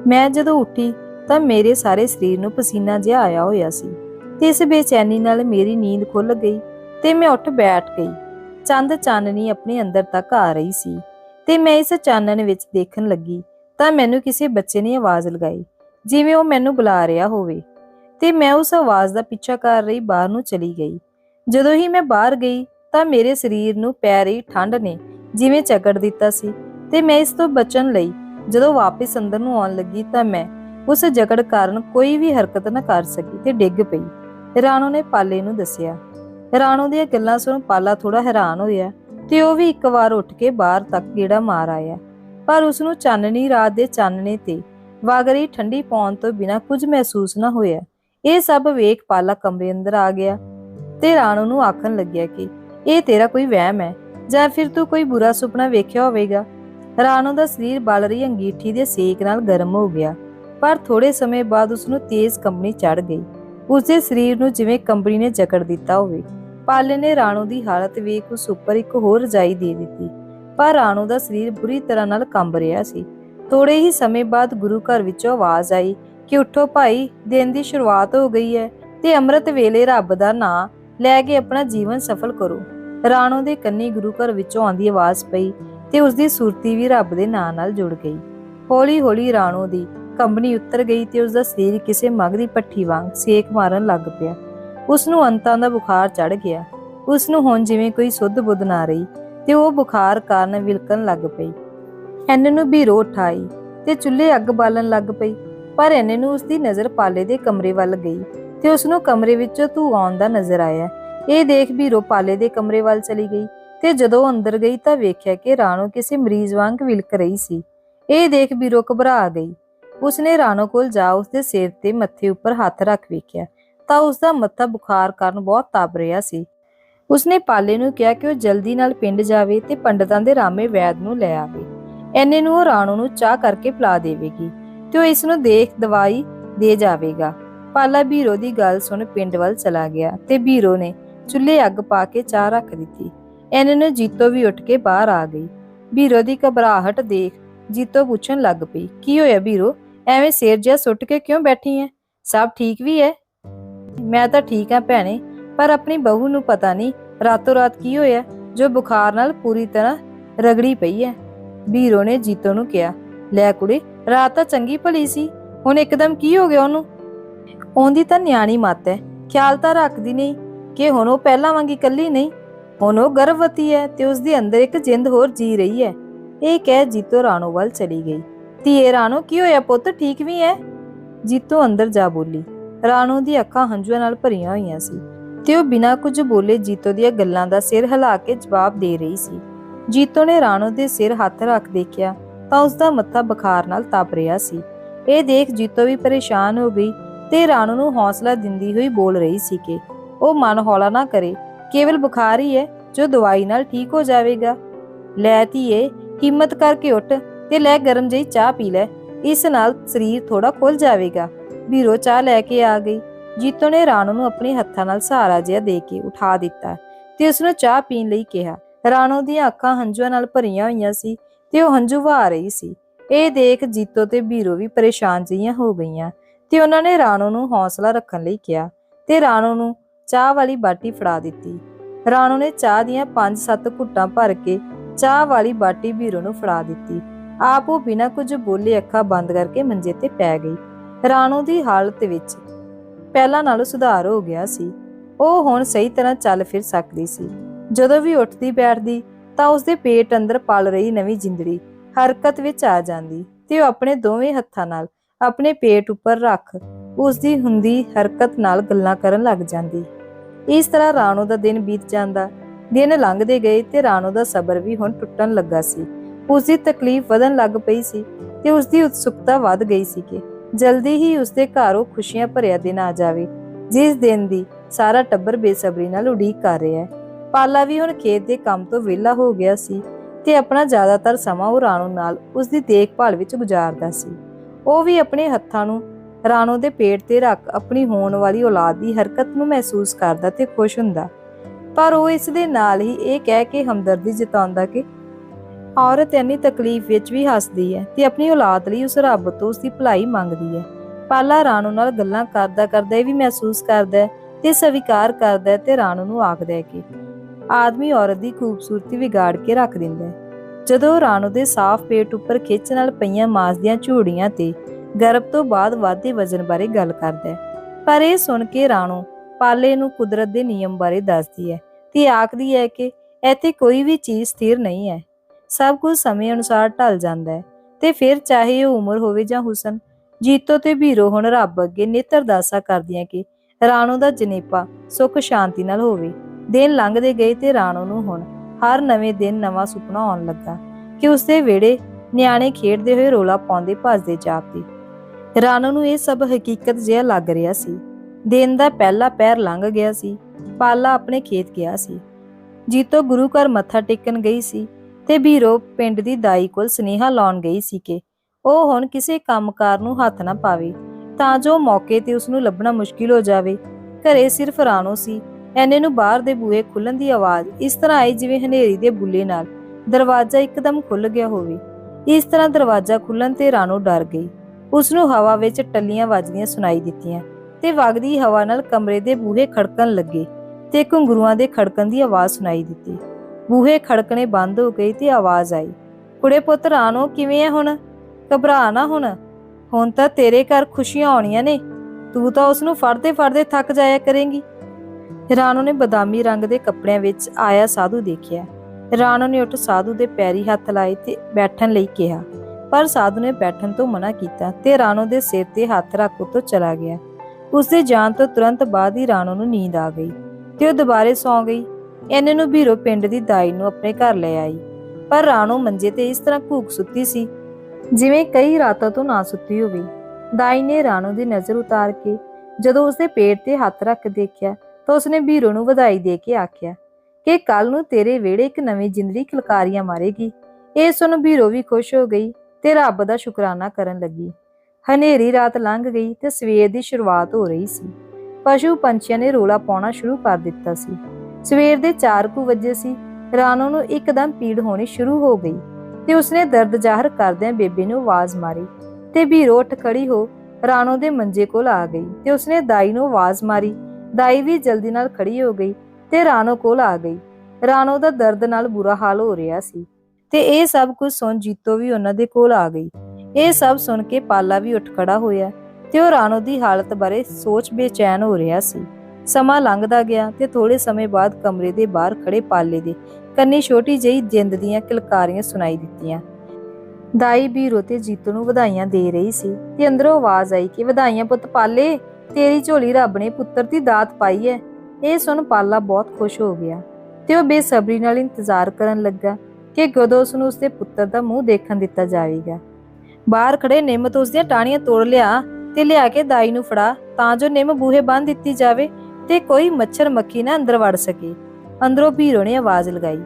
ਮੈਂ ਜਦੋਂ ਉੱਠੀ ਤਾਂ ਮੇਰੇ ਸਾਰੇ ਸਰੀਰ ਨੂੰ ਪਸੀਨਾ ਜਿਹਾ ਆਇਆ ਹੋਇਆ ਸੀ ਤੇ ਇਸ ਬੇਚੈਨੀ ਨਾਲ ਮੇਰੀ ਨੀਂਦ ਖੁੱਲ ਗਈ। ਤੇ ਮੈਂ ਉੱਠ ਬੈਠ ਗਈ। ਚੰਦ ਚਾਨਣੀ ਆਪਣੇ ਅੰਦਰ ਤੱਕ ਆ ਰਹੀ ਸੀ ਤੇ ਮੈਂ ਇਸ ਚਾਨਣ ਵਿੱਚ ਦੇਖਣ ਲੱਗੀ ਤਾਂ ਮੈਨੂੰ ਕਿਸੇ ਬੱਚੇ ਨੇ ਆਵਾਜ਼ ਲਗਾਈ, ਜਿਵੇਂ ਉਹ ਮੈਨੂੰ ਬੁਲਾ ਰਿਹਾ ਹੋਵੇ। ਤੇ ਮੈਂ ਉਸ ਆਵਾਜ਼ ਦਾ ਪਿੱਛਾ ਕਰ ਰਹੀ ਬਾਹਰ ਨੂੰ ਚਲੀ ਗਈ। ਜਦੋਂ ਹੀ ਮੈਂ ਬਾਹਰ ਗਈ ਤਾਂ ਮੇਰੇ ਸਰੀਰ ਨੂੰ ਪੈ ਰਹੀ ਠੰਡ ਨੇ ਜਿਵੇਂ ਚਕੜ ਦਿੱਤਾ ਸੀ ਤੇ ਮੈਂ ਇਸ ਤੋਂ ਬਚਣ ਲਈ ਜਦੋਂ ਵਾਪਸ ਅੰਦਰ ਨੂੰ ਆਉਣ ਲੱਗੀ ਤਾਂ ਮੈਂ ਉਸ ਜਕੜ ਕਾਰਨ ਕੋਈ ਵੀ ਹਰਕਤ ਨਾ ਕਰ ਸਕੀ ਤੇ ਡਿੱਗ ਪਈ। ਰਾਣੋ ਨੇ ਪਾਲੇ ਨੂੰ ਦੱਸਿਆ ਰਾਣੋ ਦੀਆਂ ਗੱਲਾਂ ਸੁਣ ਪਾਲਾ ਥੋੜਾ ਹੈਰਾਨ ਹੋਇਆ ਤੇ ਉਹ ਵੀ ਇੱਕ ਵਾਰ ਉੱਠ ਕੇ ਬਾਹਰ ਤੱਕ ਗੇੜਾ ਮਾਰ ਆਇਆ। ਪਰ ਉਸ ਨੂੰ ਚਾਨਣੀ ਰਾਤ ਦੇ ਚਾਨਣੇ ਤੇ ਵਾਗਰੀ ਠੰਡੀ ਪੌਣ ਤੋਂ ਬਿਨਾ ਕੁਝ ਮਹਿਸੂਸ ਨਾ ਹੋਇਆ। ਇਹ ਸਭ ਵੇਖ ਪਾਲਾ ਕਮਰੇ ਅੰਦਰ ਆ ਗਿਆ ਤੇ ਰਾਣੋ ਨੂੰ ਆਖਣ ਲੱਗਿਆ ਕਿ ਇਹ ਤੇਰਾ ਕੋਈ ਵਹਿਮ ਹੈ ਜਾਂ ਫਿਰ ਤੂੰ ਕੋਈ ਬੁਰਾ ਸੁਪਨਾ ਵੇਖਿਆ ਹੋਵੇਗਾ? ਰਾਣੋ ਦਾ ਸਰੀਰ ਬਲ ਰਹੀ ਅੰਗੀਠੀ ਦੇ ਸੇਕ ਨਾਲ ਗਰਮ ਹੋ ਗਿਆ, ਪਰ ਥੋੜੇ ਸਮੇਂ ਬਾਅਦ ਉਸ ਨੂੰ ਤੇਜ਼ ਕੰਬਣੀ ਚੜ ਗਈ। ਉਸ ਦੇ ਸਰੀਰ ਨੂੰ ਜਿਵੇਂ ਕੰਬਣੀ ਨੇ ਜਕੜ ਦਿੱਤਾ ਹੋਵੇ। ਪਾਲੇ ਨੇ ਰਾਣੋ ਦੀ ਹਾਲਤ ਵੇਖ ਉਸ ਉੱਪਰ ਇੱਕ ਹੋਰ ਰਜਾਈ ਦੇ ਦਿੱਤੀ, ਪਰ ਰਾਣੋ ਦਾ ਸਰੀਰ ਬੁਰੀ ਤਰ੍ਹਾਂ ਨਾਲ ਕੰਬ ਰਿਹਾ ਸੀ। ਥੋੜੇ ਹੀ ਸਮੇਂ ਬਾਅਦ ਗੁਰੂ ਘਰ ਵਿੱਚੋਂ ਆਵਾਜ਼ ਆਈ ਕਿ ਉੱਠੋ ਭਾਈ, ਦਿਨ ਦੀ ਸ਼ੁਰੂਆਤ ਹੋ ਗਈ ਹੈ ਤੇ ਅੰਮ੍ਰਿਤ ਵੇਲੇ ਰੱਬ ਦਾ ਨਾਂ ਲੈ ਕੇ ਆਪਣਾ ਜੀਵਨ ਸਫਲ ਕਰੋ। ਰਾਣੋ ਦੇ ਕੰਨੀ ਗੁਰੂ ਘਰ ਵਿੱਚੋਂ ਆਂਦੀ ਆਵਾਜ਼ ਪਈ ਤੇ ਉਸ ਦੀ ਸੁਰਤੀ ਵੀ ਰੱਬ ਦੇ ਨਾਂ ਨਾਲ ਜੁੜ ਗਈ। ਹੌਲੀ-ਹੌਲੀ ਰਾਣੋ ਦੀ ਕੰਬਣੀ ਉਤਰ ਗਈ ਤੇ ਉਸ ਦਾ ਸਰੀਰ ਕਿਸੇ ਮਗ ਦੀ ਪੱਠੀ ਵਾਂਗ ਸੇਕ ਮਾਰਨ ਲੱਗ ਪਿਆ। ਉਸ ਨੂੰ ਅੰਤਾਂ ਦਾ ਬੁਖਾਰ ਚੜ ਗਿਆ। ਉਸ ਨੂੰ ਹੁਣ ਜਿਵੇਂ ਕੋਈ ਸੁੱਧ ਬੁੱਧ ਨਾ ਰਹੀ ਤੇ ਉਹ ਬੁਖਾਰ ਕਾਰਨ ਵਿਲਕਣ ਲੱਗ ਪਈ। ਐਨੇ ਨੂੰ ਬੀਰੋ ਉਠਾਈ ਤੇ ਚੁੱਲ੍ਹੇ ਅੱਗ ਬਾਲਣ ਲੱਗ ਪਈ, ਪਰ ਐਨੇ ਨੂੰ ਉਸ ਦੀ ਨਜ਼ਰ ਪਾਲੇ ਦੇ ਕਮਰੇ ਵੱਲ ਗਈ ਤੇ ਉਸ ਨੂੰ ਕਮਰੇ ਵਿੱਚੋਂ ਧੂਆਂ ਆਉਂਦਾ ਨਜ਼ਰ ਆਇਆ। ਇਹ ਦੇਖ ਬੀਰੋ ਪਾਲੇ ਦੇ ਕਮਰੇ ਵੱਲ ਚਲੀ ਗਈ ਤੇ ਜਦੋਂ ਅੰਦਰ ਗਈ ਤਾਂ ਵੇਖਿਆ ਕਿ ਰਾਣੋ ਕਿਸੇ ਮਰੀਜ਼ ਵਾਂਗ ਵਿਲਕ ਰਹੀ ਸੀ। ਇਹ ਦੇਖ ਬੀਰੋ ਘਬਰਾ ਗਈ। ਉਸਨੇ ਰਾਣੋ ਕੋਲ ਜਾ ਉਸਦੇ ਸਿਰ ਤੇ ਮੱਥੇ ਉੱਪਰ ਹੱਥ ਰੱਖ ਵੇਖਿਆ। ਤਾਂ ਉਸਦਾ ਮੱਥਾ ਬੁਖਾਰ ਕਾਰਨ ਬਹੁਤ ਤਪ ਰਿਹਾ ਸੀ। ਉਸਨੇ ਪਾਲੇ ਨੂੰ ਕਿਹਾ ਕਿ ਉਹ ਜਲਦੀ ਨਾਲ ਪਿੰਡ ਜਾਵੇ ਤੇ ਪੰਡਤਾਂ ਦੇ ਰਾਮੇ ਵੈਦ ਨੂੰ ਲੈ ਆਵੇ। ਐਨੇ ਨੂੰ ਉਹ ਰਾਣੋ ਨੂੰ ਚਾਹ ਕਰਕੇ ਪਿਲਾ ਦੇਵੇਗੀ ਤੇ ਉਹ ਇਸ ਨੂੰ ਦੇਖ ਦਵਾਈ ਦੇ ਜਾਵੇਗਾ। ਪਾਲਾ ਬੀਰੋ ਦੀ ਗੱਲ ਸੁਣ ਪਿੰਡ ਵੱਲ ਚਲਾ ਗਿਆ ਤੇ ਬੀਰੋ ਨੇ ਚੁੱਲ੍ਹੇ ਅੱਗ ਪਾ ਕੇ ਚਾਹ ਰੱਖ ਦਿੱਤੀ। ਐਨੇ ਨੂੰ ਜੀਤੋ ਵੀ ਉੱਠ ਕੇ ਬਾਹਰ ਆ ਗਈ। ਬੀਰੋ ਦੀ ਘਬਰਾਹਟ ਦੇਖ ਜੀਤੋ ਪੁੱਛਣ ਲੱਗ ਪਈ, ਕੀ ਹੋਇਆ ਬੀਰੋ? ਐਵੇਂ ਸਿਰ ਜਿਹਾ ਸੁੱਟ ਕੇ ਕਿਉਂ ਬੈਠੀ ਐ? ਸਭ ਠੀਕ ਵੀ ਐ? ਮੈਂ ਤਾਂ ਠੀਕ ਆ ਭੈਣੇ, ਪਰ ਆਪਣੀ ਬਹੂ ਨੂੰ ਪਤਾ ਨਹੀਂ ਰਾਤੋਂ ਰਾਤ ਕੀ ਹੋਇਆ, ਜੋ ਬੁਖਾਰ ਨਾਲ ਪੂਰੀ ਤਰ੍ਹਾਂ ਰਗੜੀ ਪਈ ਹੈ। ਵੀਰੋ ਨੇ ਜੀਤੋ ਨੂੰ ਕਿਹਾ, ਲੈ ਕੁੜੀ, ਰਾਤ ਤਾਂ ਚੰਗੀ ਭਲੀ ਸੀ, ਹੁਣ ਇੱਕਦਮ ਕੀ ਹੋ ਗਿਆ ਉਹਨੂੰ? ਉਹਦੀ ਤਾਂ ਨਿਆਣੀ ਮੱਤ ਹੈ, ਖਿਆਲ ਤਾਂ ਰੱਖਦੀ ਨਹੀਂ ਕਿ ਹੁਣ ਉਹ ਪਹਿਲਾਂ ਵਾਂਗੀ ਇਕੱਲੀ ਨਹੀਂ। ਹੁਣ ਉਹ ਗਰਭਵਤੀ ਹੈ ਤੇ ਉਸ ਦੇ ਅੰਦਰ ਇੱਕ ਜਿੰਦ ਹੋਰ ਜੀ ਰਹੀ ਹੈ। ਇਹ ਕਹਿ ਜੀਤੋ ਰਾਣੋ ਵੱਲ ਚਲੀ ਗਈ। ਧੀਏ ਰਾਣੋ, ਕੀ ਹੋਇਆ ਪੁੱਤ? ਠੀਕ ਵੀ ਹੈ? ਜੀਤੋ ਅੰਦਰ ਜਾ ਬੋਲੀ। ਰਾਣੋ ਦੀ ਅੱਖਾਂ ਹੰਝੂਆਂ ਨਾਲ ਭਰੀਆਂ ਹੋਈਆਂ ਸੀ ਤੇ ਉਹ ਬਿਨਾਂ ਕੁਝ ਬੋਲੇ ਜੀਤੋ ਦੀਆਂ ਗੱਲਾਂ ਦਾ ਸਿਰ ਹਿਲਾ ਕੇ ਜਵਾਬ ਦੇ ਰਹੀ ਸੀ। ਜੀਤੋ ਨੇ ਰਾਣੋ ਦੇ ਸਿਰ ਹੱਥ ਰੱਖ ਦੇਖਿਆ ਤਾਂ ਉਸ ਦਾ ਮੱਥਾ ਬੁਖਾਰ ਨਾਲ ਤਪ ਰਿਹਾ ਸੀ। ਇਹ ਦੇਖ ਜੀਤੋ ਵੀ ਪਰੇਸ਼ਾਨ ਹੋ ਗਈ ਤੇ ਰਾਣੋ ਨੂੰ ਹੌਸਲਾ ਦਿੰਦੀ ਹੋਈ ਬੋਲ ਰਹੀ ਸੀ ਕਿ ਉਹ ਮਨ ਹੌਲਾ ਨਾ ਕਰੇ, ਕੇਵਲ ਬੁਖਾਰ ਹੀ ਹੈ ਜੋ ਦਵਾਈ ਨਾਲ ਠੀਕ ਹੋ ਜਾਵੇਗਾ। ਲੈ ਧੀਏ, ਹਿੰਮਤ ਕਰਕੇ ਉੱਠ ਤੇ ਲੈ ਗਰਮ ਜਿਹੀ ਚਾਹ ਪੀ ਲੈ, ਇਸ ਨਾਲ ਸਰੀਰ ਥੋੜਾ ਖੁੱਲ ਜਾਵੇਗਾ। ਬੀਰੋ ਚਾਹ ਲੈ ਕੇ ਆ ਗਈ। ਜੀਤੋ ਨੇ ਰਾਣੋ ਨੂੰ ਆਪਣੇ ਹੱਥਾਂ ਨਾਲ ਸਹਾਰਾ ਜਿਹਾ ਦੇ ਕੇ ਉਠਾ ਦਿੱਤਾ ਤੇ ਉਸ ਨੂੰ ਚਾਹ ਪੀਣ ਲਈ ਕਿਹਾ। ਰਾਣੋ ਦੀਆਂ ਅੱਖਾਂ ਹੰਝੂਆਂ ਨਾਲ ਭਰੀਆਂ ਹੋਈਆਂ ਸੀ ਤੇ ਉਹ ਹੰਝੂ ਵਹਾ ਰਹੀ ਸੀ। ਇਹ ਦੇਖ ਜੀਤੋ ਤੇ ਬੀਰੋ ਵੀ ਪਰੇਸ਼ਾਨ ਜਿਹੀਆਂ ਹੋ ਗਈਆਂ ਤੇ ਉਹਨਾਂ ਨੇ ਰਾਣੋ ਨੂੰ ਹੌਸਲਾ ਰੱਖਣ ਲਈ ਕਿਹਾ ਤੇ ਰਾਣੋ ਨੂੰ ਚਾਹ ਵਾਲੀ ਬਾਟੀ ਫੜਾ ਦਿੱਤੀ। ਰਾਣੋ ਨੇ ਚਾਹ ਦੀਆਂ 5-7 ਘੁੱਟਾਂ ਭਰ ਕੇ ਚਾਹ ਵਾਲੀ ਬਾਟੀ ਬੀਰੋ ਨੂੰ ਫੜਾ ਦਿੱਤੀ। ਆਪ ਉਹ ਬਿਨਾਂ ਕੁਝ ਬੋਲੇ ਅੱਖਾਂ ਬੰਦ ਕਰਕੇ ਮੰਜੇ ਤੇ ਪੈ ਗਈ। ਰਾਣੋ ਦੀ ਹਾਲਤ ਵਿੱਚ ਪਹਿਲਾਂ ਨਾਲੋਂ ਸੁਧਾਰ ਹੋ ਗਿਆ ਸੀ। ਉਹ ਹੁਣ ਸਹੀ ਤਰ੍ਹਾਂ ਚੱਲ ਫਿਰ ਸਕਦੀ ਸੀ। ਜਦੋਂ ਵੀ ਉੱਠਦੀ ਬੈਠਦੀ ਤਾਂ ਉਸਦੇ ਪੇਟ ਅੰਦਰ ਪਲ ਰਹੀ ਨਵੀਂ ਜਿੰਦੜੀ ਹਰਕਤ ਵਿੱਚ ਆ ਜਾਂਦੀ ਤੇ ਉਹ ਆਪਣੇ ਦੋਵੇਂ ਹੱਥਾਂ ਨਾਲ ਆਪਣੇ ਪੇਟ ਉੱਪਰ ਰੱਖ ਉਸਦੀ ਹੁੰਦੀ ਹਰਕਤ ਨਾਲ ਗੱਲਾਂ ਕਰਨ ਲੱਗ ਜਾਂਦੀ। ਇਸ ਤਰ੍ਹਾਂ ਰਾਣੋ ਦਾ ਦਿਨ ਬੀਤ ਜਾਂਦਾ। ਦਿਨ ਲੰਘਦੇ ਗਏ ਤੇ ਰਾਣੋ ਦਾ ਸਬਰ ਵੀ ਹੁਣ ਟੁੱਟਣ ਲੱਗਾ ਸੀ। ਉਸਦੀ ਤਕਲੀਫ ਵਧਣ ਲੱਗ ਪਈ ਸੀ ਤੇ ਉਸਦੀ ਉਤਸੁਕਤਾ ਵੱਧ ਗਈ ਸੀ ਕਿ ਜਲਦੀ ਹੀ ਉਸਦੇ ਘਰ ਉਹ ਖੁਸ਼ੀਆਂ ਭਰਿਆ ਦਿਨ ਆ ਜਾਵੇ, ਜਿਸ ਦਿਨ ਦੀ ਸਾਰਾ ਟੱਬਰ ਬੇਸਬਰੀ ਨਾਲ ਉਡੀਕ ਕਰ ਰਿਹਾ ਹੈ। ਪਾਲਾ ਵੀ ਹੁਣ ਖੇਤ ਦੇ ਕੰਮ ਤੋਂ ਵਿਹਲਾ ਹੋ ਗਿਆ ਸੀ ਤੇ ਆਪਣਾ ਜ਼ਿਆਦਾਤਰ ਸਮਾਂ ਉਹ ਰਾਣੋ ਨਾਲ ਉਸਦੀ ਦੇਖਭਾਲ ਵਿੱਚ ਗੁਜ਼ਾਰਦਾ ਸੀ। ਉਹ ਵੀ ਆਪਣੇ ਹੱਥਾਂ ਨੂੰ ਰਾਣੋ ਦੇ ਪੇਟ ਤੇ ਰੱਖ ਆਪਣੀ ਹੋਣ ਵਾਲੀ ਔਲਾਦ ਦੀ ਹਰਕਤ ਨੂੰ ਮਹਿਸੂਸ ਕਰਦਾ ਤੇ ਖੁਸ਼ ਹੁੰਦਾ। ਪਰ ਉਹ ਇਸ ਦੇ ਨਾਲ ਹੀ ਇਹ ਕਹਿ ਕੇ ਹਮਦਰਦੀ ਜਤਾਉਂਦਾ ਕਿ ਔਰਤ ਇੰਨੀ ਤਕਲੀਫ ਵਿੱਚ ਵੀ ਹੱਸਦੀ ਹੈ ਤੇ ਆਪਣੀ ਔਲਾਦ ਲਈ ਉਸ ਰੱਬ ਤੋਂ ਉਸ ਦੀ ਭਲਾਈ ਮੰਗਦੀ ਹੈ। ਪਾਲਾ ਰਾਣੂ ਨਾਲ ਗੱਲਾਂ ਕਰਦਾ ਕਰਦਾ ਇਹ ਵੀ ਮਹਿਸੂਸ ਕਰਦਾ ਹੈ ਤੇ ਸਵੀਕਾਰ ਕਰਦਾ ਹੈ ਤੇ ਰਾਣੂ ਨੂੰ ਆਖਦਾ ਹੈ ਕਿ ਆਦਮੀ ਔਰਤ ਦੀ ਖੂਬਸੂਰਤੀ ਵਿਗਾੜ ਕੇ ਰੱਖ ਦਿੰਦਾ ਹੈ। ਜਦੋਂ ਰਾਣੂ ਦੇ ਸਾਫ਼ ਪੇਟ ਉੱਪਰ ਖਿੱਚ ਨਾਲ ਪਈਆਂ ਮਾਸ ਦੀਆਂ ਝੂੜੀਆਂ ਤੇ ਗਰਭ ਤੋਂ ਬਾਅਦ ਵਾਧੇ ਵਜ਼ਨ ਬਾਰੇ ਗੱਲ ਕਰਦਾ ਹੈ, ਪਰ ਇਹ ਸੁਣ ਕੇ ਰਾਣੂ ਪਾਲੇ ਨੂੰ ਕੁਦਰਤ ਦੇ ਨਿਯਮ ਬਾਰੇ ਦੱਸਦੀ ਹੈ ਤੇ ਆਖਦੀ ਹੈ ਕਿ ਇੱਥੇ ਕੋਈ ਵੀ ਚੀਜ਼ ਸਥਿਰ ਨਹੀਂ ਹੈ। ਸਭ ਕੁਝ ਸਮੇਂ ਅਨੁਸਾਰ ਢਲ ਜਾਂਦਾ ਹੈ ਤੇ ਫਿਰ ਚਾਹੇ ਉਹ ਉਮਰ ਹੋਵੇ ਜਾਂ ਹੁਸਨ, ਜੀਤੋ ਤੇ ਵੀਰੋ ਹੁਣ ਰੱਬ ਅੱਗੇ ਨਿਤ ਅਰਦਾਸਾ ਕਰਦੀਆਂ ਕਿ ਰਾਣੋ ਦਾ ਜਨੇਪਾ ਸੁੱਖ ਸ਼ਾਂਤੀ ਨਾਲ ਹੋਵੇ। ਦਿਨ ਲੰਘਦੇ ਗਏ ਤੇ ਰਾਣੋ ਨੂੰ ਹੁਣ ਹਰ ਨਵੇਂ ਦਿਨ ਨਵਾਂ ਸੁਪਨਾ ਆਉਣ ਲੱਗਾ ਕਿ ਉਸਦੇ ਵਿਹੜੇ ਨਿਆਣੇ ਖੇਡਦੇ ਹੋਏ ਰੋਲਾ ਪਾਉਂਦੇ ਭੱਜਦੇ ਜਾਪਦੇ। ਰਾਣੋ ਨੂੰ ਇਹ ਸਭ ਹਕੀਕਤ ਜਿਹਾ ਲੱਗ ਰਿਹਾ ਸੀ। ਦਿਨ ਦਾ ਪਹਿਲਾ ਪੈਰ ਲੰਘ ਗਿਆ ਸੀ, ਪਾਲਾ ਆਪਣੇ ਖੇਤ ਗਿਆ ਸੀ। ਜੀਤੋ ਗੁਰੂ ਘਰ ਮੱਥਾ ਟੇਕਣ ਗਈ ਸੀ। ਤੇ ਬੀਰੋ ਪਿੰਡ ਦੀ ਦਾਈ ਕੋਲ ਸਨੇਹਾ ਲਾਉਣ ਗਈ ਸੀ ਕਿ ਉਹ ਹੁਣ ਕਿਸੇ ਕੰਮਕਾਰ ਨੂੰ ਹੱਥ ਨਾ ਪਾਵੇ, ਤਾਂ ਜੋ ਮੌਕੇ ਤੇ ਉਸ ਨੂੰ ਲੱਭਣਾ ਮੁਸ਼ਕਿਲ ਹੋ ਜਾਵੇ। ਘਰੇ ਸਿਰਫ ਰਾਣੋ ਸੀ। ਐਨੇ ਨੂੰ ਬਾਹਰ ਦੇ ਬੂਹੇ ਖੁੱਲਣ ਦੀ ਆਵਾਜ਼ ਇਸ ਤਰ੍ਹਾਂ ਆਈ ਜਿਵੇਂ ਹਨੇਰੀ ਦੇ ਬੁੱਲੇ ਨਾਲ ਦਰਵਾਜ਼ਾ ਇੱਕਦਮ ਖੁੱਲ ਗਿਆ ਹੋਵੇ। ਇਸ ਤਰ੍ਹਾਂ ਦਰਵਾਜ਼ਾ ਖੁੱਲਣ ਤੇ ਰਾਣੋ ਡਰ ਗਈ। ਉਸ ਨੂੰ ਹਵਾ ਵਿੱਚ ਟੱਲੀਆਂ ਵੱਜਦੀਆਂ ਸੁਣਾਈ ਦਿੱਤੀਆਂ ਤੇ ਵਗਦੀ ਹਵਾ ਨਾਲ ਕਮਰੇ ਦੇ ਬੂਹੇ ਖੜਕਣ ਲੱਗੇ ਤੇ ਘੁੰਗਰੂਆਂ ਦੇ ਖੜਕਣ ਦੀ ਆਵਾਜ਼ ਸੁਣਾਈ ਦਿੱਤੀ। ਬੂਹੇ ਖੜਕਣੇ ਬੰਦ ਹੋ ਗਏ ਤੇ ਆਵਾਜ਼ ਆਈ, ਕੁੜੇ ਪੁੱਤ, ਰਾਣੋ ਕਿਵੇਂ ਐ ਹੁਣ? ਘਬਰਾ ਨਾ ਹੁਣ। ਹੁਣ ਤਾਂ ਤੇਰੇ ਘਰ ਖੁਸ਼ੀਆਂ ਆਉਣੀਆਂ ਨੇ। ਤੂੰ ਤਾਂ ਉਸ ਨੂੰ ਫੜਦੇ ਫੜਦੇ ਥੱਕ ਜਾਇਆ ਕਰੇਂਗੀ। ਰਾਣੋ ਨੇ ਬਦਾਮੀ ਰੰਗ ਦੇ ਕੱਪੜਿਆਂ ਵਿੱਚ ਆਇਆ ਸਾਧੂ ਦੇਖਿਆ। ਰਾਣੋ ਨੇ ਉੱਠ ਸਾਧੂ ਦੇ ਪੈਰੀ ਹੱਥ ਲਾਏ ਤੇ ਬੈਠਣ ਲਈ ਕਿਹਾ। ਪਰ ਸਾਧੂ ਨੇ ਬੈਠਣ ਤੋਂ ਮਨਾ ਕੀਤਾ ਤੇ ਰਾਣੋ ਦੇ ਸਿਰ ਤੇ ਹੱਥ ਰੱਖ ਉੱਤੋਂ ਚਲਾ ਗਿਆ। ਉਸ ਦੇ ਜਾਣ ਤੋਂ ਤੁਰੰਤ ਬਾਅਦ ਹੀ ਰਾਣੋ ਨੂੰ ਨੀਂਦ ਆ ਗਈ ਤੇ ਉਹ ਦੁਬਾਰੇ ਸੌਂ ਗਈ। ਇਹਨੇ ਨੂੰ ਭੀਰੋ ਪਿੰਡ ਦੀ ਦਾਈ ਨੂੰ ਆਪਣੇ ਘਰ ਲੈ ਆਈ। ਪਰ ਰਾਣੋ ਮੰਜੇ ਤੇ ਇਸ ਤਰ੍ਹਾਂ ਘੂਕ ਸੁੱਤੀ ਸੀ, ਜਿਵੇਂ ਕਈ ਰਾਤਾਂ ਤੋਂ ਨਾ ਸੁੱਤੀ ਹੋਵੇ। ਦਾਈ ਨੇ ਰਾਣੋ ਦੀ ਨਜ਼ਰ ਉਤਾਰ ਕੇ ਜਦੋਂ ਉਸਦੇ ਪੇਟ ਤੇ ਹੱਥ ਰੱਖ ਦੇਖਿਆ, ਤਾਂ ਉਸਨੇ ਭੀਰੋ ਨੂੰ ਵਧਾਈ ਦੇ ਕੇ ਆਖਿਆ ਕਿ ਕੱਲ ਨੂੰ ਤੇਰੇ ਵਿਹੜੇ ਇੱਕ ਨਵੀਂ ਜਿੰਦਰੀ ਖਲਕਾਰੀਆਂ ਮਾਰੇਗੀ। ਇਹ ਸੁਣ ਭੀਰੋ ਵੀ ਖੁਸ਼ ਹੋ ਗਈ ਤੇ ਰੱਬ ਦਾ ਸ਼ੁਕਰਾਨਾ ਕਰਨ ਲੱਗੀ। ਹਨੇਰੀ ਰਾਤ ਲੰਘ ਗਈ ਤੇ ਸਵੇਰ ਦੀ ਸ਼ੁਰੂਆਤ ਹੋ ਰਹੀ ਸੀ। ਪਸ਼ੂ ਪੰਛੀਆਂ ਨੇ ਰੋਲਾ ਪਾਉਣਾ ਸ਼ੁਰੂ ਕਰ ਦਿੱਤਾ ਸੀ। ਸਵੇਰ ਦੇ 4 ਕੁ ਵਜੇ ਸੀ, ਰਾਣੋ ਨੂੰ ਇੱਕਦਮ ਪੀੜ ਹੋਣੀ ਸ਼ੁਰੂ ਹੋ ਗਈ ਤੇ ਉਸਨੇ ਦਰਦ ਜ਼ਾਹਰ ਕਰਦਿਆਂ ਬੇਬੇ ਨੂੰ ਆਵਾਜ਼ ਮਾਰੀ ਤੇ ਭੀਰੋ ਉੱਠ ਖੜੀ ਹੋ ਰਾਣੋ ਦੇ ਮੰਜੇ ਕੋਲ ਆ ਗਈ ਤੇ ਉਸਨੇ ਦਾਈ ਨੂੰ ਆਵਾਜ਼ ਮਾਰੀ, ਦਾਈ ਵੀ ਜਲਦੀ ਨਾਲ ਖੜੀ ਹੋ ਗਈ ਤੇ ਰਾਣੋ ਕੋਲ ਆ ਗਈ। ਰਾਣੋ ਦਾ ਦਰਦ ਨਾਲ ਬੁਰਾ ਹਾਲ ਹੋ ਰਿਹਾ ਸੀ ਤੇ ਇਹ ਸਭ ਕੁਝ ਸੁਣ ਜੀਤੋ ਵੀ ਉਹਨਾਂ ਦੇ ਕੋਲ ਆ ਗਈ। ਇਹ ਸਭ ਸੁਣ ਕੇ ਪਾਲਾ ਵੀ ਉੱਠ ਖੜਾ ਹੋਇਆ ਤੇ ਉਹ ਰਾਣੋ ਦੀ ਹਾਲਤ ਬਾਰੇ ਸੋਚ ਬੇਚੈਨ ਹੋ ਰਿਹਾ ਸੀ। ਸਮਾਂ ਲੰਘਦਾ ਗਿਆ ਤੇ ਥੋੜੇ ਸਮੇਂ ਬਾਅਦ ਕਮਰੇ ਦੇ ਬਾਹਰ ਖੜੇ ਪਾਲੇ ਦੇ ਕੰਨੀ ਛੋਟੀ ਜਿਹੀ ਜਿੰਦ ਦੀਆਂ ਕਿਲਕਾਰੀਆਂ ਸੁਣਾਈ ਦਿੱਤੀਆਂ। ਦਾਈ ਬੀਰੋ ਤੇ ਜੀਤੋ ਨੂੰ ਵਧਾਈਆਂ ਦੇ ਰਹੀ ਸੀ ਤੇ ਅੰਦਰੋਂ ਆਵਾਜ਼ ਆਈ ਕਿ, ਵਧਾਈਆਂ ਪੁੱਤ ਪਾਲੇ, ਤੇਰੀ ਝੋਲੀ ਰੱਬ ਨੇ ਪੁੱਤਰ ਦੀ ਦਾਤ ਪਾਈ ਹੈ ਇਹ ਸੁਣ ਪਾਲਾ ਬਹੁਤ ਖੁਸ਼ ਹੋ ਗਿਆ ਤੇ ਉਹ ਬੇਸਬਰੀ ਨਾਲ ਇੰਤਜ਼ਾਰ ਕਰਨ ਲੱਗਾ ਕਿ ਕਦੋਂ ਉਸ ਨੂੰ ਉਸਦੇ ਪੁੱਤਰ ਦਾ ਮੂੰਹ ਦੇਖਣ ਦਿੱਤਾ ਜਾਵੇਗਾ। ਬਾਹਰ ਖੜੇ ਨਿੰਮ ਤੋਂ ਉਸਦੀਆਂ ਟਾਹਣੀਆਂ ਤੋੜ ਲਿਆ ਤੇ ਲਿਆ ਕੇ ਦਾਈ ਨੂੰ ਫੜਾ, ਤਾਂ ਜੋ ਨਿੰਮ ਬੂਹੇ ਬੰਨ ਦਿੱਤੀ ਜਾਵੇ ਤੇ ਕੋਈ ਮੱਛਰ ਮੱਖੀ ਨਾ ਅੰਦਰ ਵੜ ਸਕੇ। ਅੰਦਰੋਂ ਭੀਰੋ ਨੇ ਆਵਾਜ਼ ਲਗਾਈ।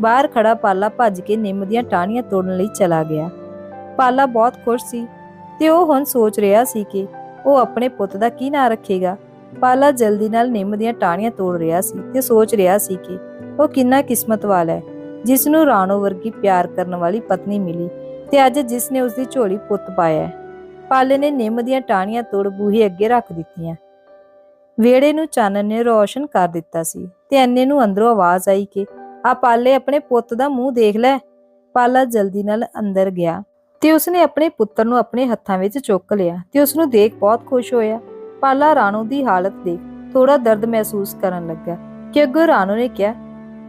ਬਾਹਰ ਖੜਾ ਪਾਲਾ ਭੱਜ ਕੇ ਨਿੰਮ ਦੀਆਂ ਟਾਹਣੀਆਂ ਤੋੜਨ ਲਈ ਚਲਾ ਗਿਆ। ਪਾਲਾ ਬਹੁਤ ਖੁਸ਼ ਸੀ ਤੇ ਉਹ ਹੁਣ ਸੋਚ ਰਿਹਾ ਸੀ ਕਿ ਉਹ ਆਪਣੇ ਪੁੱਤ ਦਾ ਕੀ ਨਾਂ ਰੱਖੇਗਾ। ਪਾਲਾ ਜਲਦੀ ਨਾਲ ਨਿੰਮ ਦੀਆਂ ਟਾਹਣੀਆਂ ਤੋੜ ਰਿਹਾ ਸੀ ਤੇ ਸੋਚ ਰਿਹਾ ਸੀ ਕਿ ਉਹ ਕਿੰਨਾ ਕਿਸਮਤ ਵਾਲਾ ਹੈ ਜਿਸ ਨੂੰ ਰਾਣੋ ਵਰਗੀ ਪਿਆਰ ਕਰਨ ਵਾਲੀ ਪਤਨੀ ਮਿਲੀ ਤੇ ਅੱਜ ਜਿਸ ਨੇ ਉਸ ਦੀ ਝੋਲੀ ਪੁੱਤ ਪਾਇਆ ਪਾਲੇ ਨੇ ਨਿੰਮ ਦੀਆਂ ਟਾਹਣੀਆਂ ਤੋੜ ਬੂਹੇ ਅੱਗੇ ਰੱਖ ਦਿੱਤੀਆਂ। ਵਿਹੜੇ ਨੂੰ ਚਾਨਣ ਨੇ ਰੌਸ਼ਨ ਕਰ ਦਿੱਤਾ ਸੀ ਤੇ ਐਨੇ ਨੂੰ ਅੰਦਰੋਂ ਆਵਾਜ਼ ਆਈ ਕਿ, ਆ ਪਾਲੇ ਆਪਣੇ ਪੁੱਤ ਦਾ ਮੂੰਹ ਦੇਖ ਲੈ। ਪਾਲਾ ਜਲਦੀ ਨਾਲ ਅੰਦਰ ਗਿਆ ਤੇ ਉਸਨੇ ਆਪਣੇ ਪੁੱਤਰ ਨੂੰ ਆਪਣੇ ਹੱਥਾਂ ਵਿੱਚ ਚੁੱਕ ਲਿਆ ਤੇ ਉਸ ਨੂੰ ਦੇਖ ਬਹੁਤ ਖੁਸ਼ ਹੋਇਆ। ਪਾਲਾ ਰਾਣੋ ਦੀ ਹਾਲਤ ਦੇਖ ਥੋੜਾ ਦਰਦ ਮਹਿਸੂਸ ਕਰਨ ਲੱਗਾ ਕਿ ਅੱਗੋਂ ਰਾਣੋ ਨੇ ਕਿਹਾ,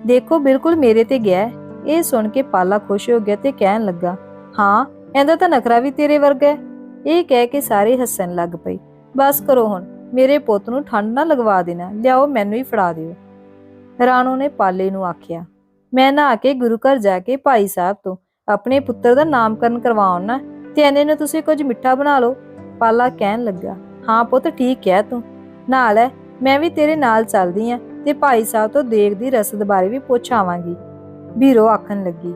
ਦੇਖੋ, ਬਿਲਕੁਲ ਮੇਰੇ ਤੇ ਗਿਆ ਹੈ। ਇਹ ਸੁਣ ਕੇ ਪਾਲਾ ਖੁਸ਼ ਹੋ ਗਿਆ ਤੇ ਕਹਿਣ ਲੱਗਾ, ਹਾਂ, ਇਹਦਾ ਤਾਂ ਨਖਰਾ ਵੀ ਤੇਰੇ ਵਰਗਾ ਹੈ। ਇਹ ਕਹਿ ਕੇ ਸਾਰੇ ਹੱਸਣ ਲੱਗ ਪਏ। ਬਸ ਕਰੋ ਹੁਣ ਮੇਰੇ ਪੁੱਤ ਨੂੰ ਠੰਡ ਨਾ ਲਗਵਾ ਦੇਣਾ, ਲਿਆਓ ਮੈਨੂੰ ਹੀ ਫੜਾ ਦਿਓ। ਰਾਣੋ ਨੇ ਪਾਲੇ ਨੂੰ ਆਖਿਆ, ਮੈਂ ਨਹਾ ਕੇ ਗੁਰੂ ਘਰ ਜਾ ਕੇ ਭਾਈ ਸਾਹਿਬ ਤੋਂ ਆਪਣੇ ਪੁੱਤਰ ਦਾ ਨਾਮਕਰਨ ਕਰਵਾਉਣਾ ਤੇ ਇਹਨੇ ਨੂੰ ਤੁਸੀਂ ਕੁਝ ਮਿੱਠਾ ਬਣਾ ਲਓ, ਪਾਲਾ ਕਹਿਣ ਲੱਗਾ, ਹਾਂ ਪੁੱਤ ਠੀਕ ਕਹਿ ਤੂੰ, ਨਾਲ ਹੈ ਮੈਂ ਵੀ ਤੇਰੇ ਨਾਲ ਚੱਲਦੀ ਆ, ਤੇ ਭਾਈ ਸਾਹਿਬ ਤੋਂ ਦੇਗ ਦੀ ਰਸਦ ਬਾਰੇ ਵੀ ਪੁੱਛ ਆਵਾਂਗੀ। ਵੀਰੋ ਆਖਣ ਲੱਗੀ,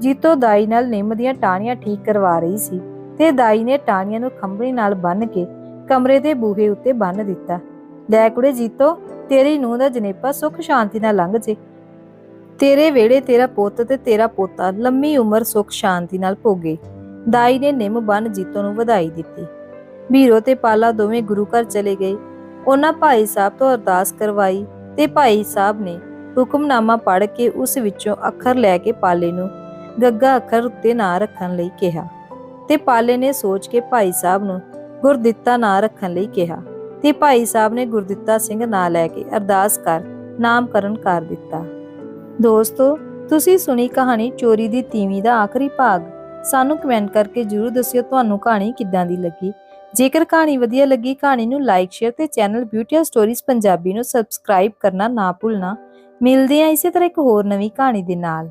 ਜੀਤੋ ਦਾਈ ਨਾਲ ਨਿੰਮ ਦੀਆਂ ਟਾਹਣੀਆਂ ਠੀਕ ਕਰਵਾ ਰਹੀ ਸੀ, ਤੇ ਦਾਈ ਨੇ ਟਾਹਣੀਆਂ ਨੂੰ ਖੰਭਣੀ ਨਾਲ ਬੰਨ੍ਹ ਕੇ ਕਮਰੇ ਦੇ ਬੂਹੇ ਉੱਤੇ ਬੰਨ ਦਿੱਤਾ। ਲੈ ਕੁੜੇ ਜੀਤੋ, ਤੇਰੀ ਨੂੰਹ ਦਾ ਜਨੇਪਾ ਸੁਖ ਸ਼ਾਂਤੀ ਨਾਲ ਲੰਘ ਜੇ। ਤੇਰੇ ਵੇੜੇ ਤੇਰਾ ਪੁੱਤ ਤੇ ਤੇਰਾ ਪੋਤਾ ਲੰਮੀ ਉਮਰ ਸੁਖ ਸ਼ਾਂਤੀ ਨਾਲ ਭੋਗੇ। ਦਾਈ ਨੇ ਨਿੰਮ ਬੰਨ ਜੀਤੋ ਨੂੰ ਵਧਾਈ ਦਿੱਤੀ। ਬੀਰੋ ਤੇ ਪਾਲਾ ਦੋਵੇਂ ਗੁਰੂ ਘਰ ਚਲੇ ਗਏ। ਉਹਨਾਂ ਭਾਈ ਸਾਹਿਬ ਤੋਂ ਅਰਦਾਸ ਕਰਵਾਈ ਤੇ ਭਾਈ ਸਾਹਿਬ ਨੇ ਹੁਕਮਨਾਮਾ ਪੜ੍ਹ ਕੇ ਉਸ ਵਿੱਚੋਂ ਅੱਖਰ ਲੈ ਕੇ ਪਾਲੇ ਨੂੰ ਗੱਗਾ ਅੱਖਰ ਉੱਤੇ ਨਾ ਰੱਖਣ ਲਈ ਕਿਹਾ। ਤੇ ਪਾਲੇ ਨੇ ਸੋਚ ਕੇ ਭਾਈ ਸਾਹਿਬ ਨੂੰ ਗੁਰਦਿੱਤਾ ਨਾਂ ਰੱਖਣ ਲਈ ਕਿਹਾ ਤੇ ਭਾਈ ਸਾਹਿਬ ਨੇ ਗੁਰਦਿੱਤਾ ਸਿੰਘ ਨਾਂ ਲੈ ਕੇ ਅਰਦਾਸ ਕਰ ਨਾਮਕਰਨ ਕਰ ਦਿੱਤਾ। ਦੋਸਤੋ, ਤੁਸੀਂ ਸੁਣੀ ਕਹਾਣੀ ਚੋਰੀ ਦੀ ਤੀਵੀਂ ਦਾ ਆਖਰੀ ਭਾਗ। ਸਾਨੂੰ ਕਮੈਂਟ ਕਰਕੇ ਜਰੂਰ ਦੱਸਿਓ ਤੁਹਾਨੂੰ ਕਹਾਣੀ ਕਿੱਦਾਂ ਦੀ ਲੱਗੀ। ਜੇਕਰ ਕਹਾਣੀ ਵਧੀਆ ਲੱਗੀ, ਕਹਾਣੀ ਨੂੰ ਲਾਈਕ ਸ਼ੇਅਰ ਤੇ ਚੈਨਲ ਬਿਊਟੀ ਸਟੋਰੀਜ਼ ਪੰਜਾਬੀ ਨੂੰ ਸਬਸਕ੍ਰਾਈਬ ਕਰਨਾ ਨਾ ਭੁੱਲਣਾ। ਮਿਲਦੇ ਹਾਂ ਇਸੇ ਤਰ੍ਹਾਂ ਇੱਕ ਹੋਰ ਨਵੀਂ ਕਹਾਣੀ ਦੇ ਨਾਲ।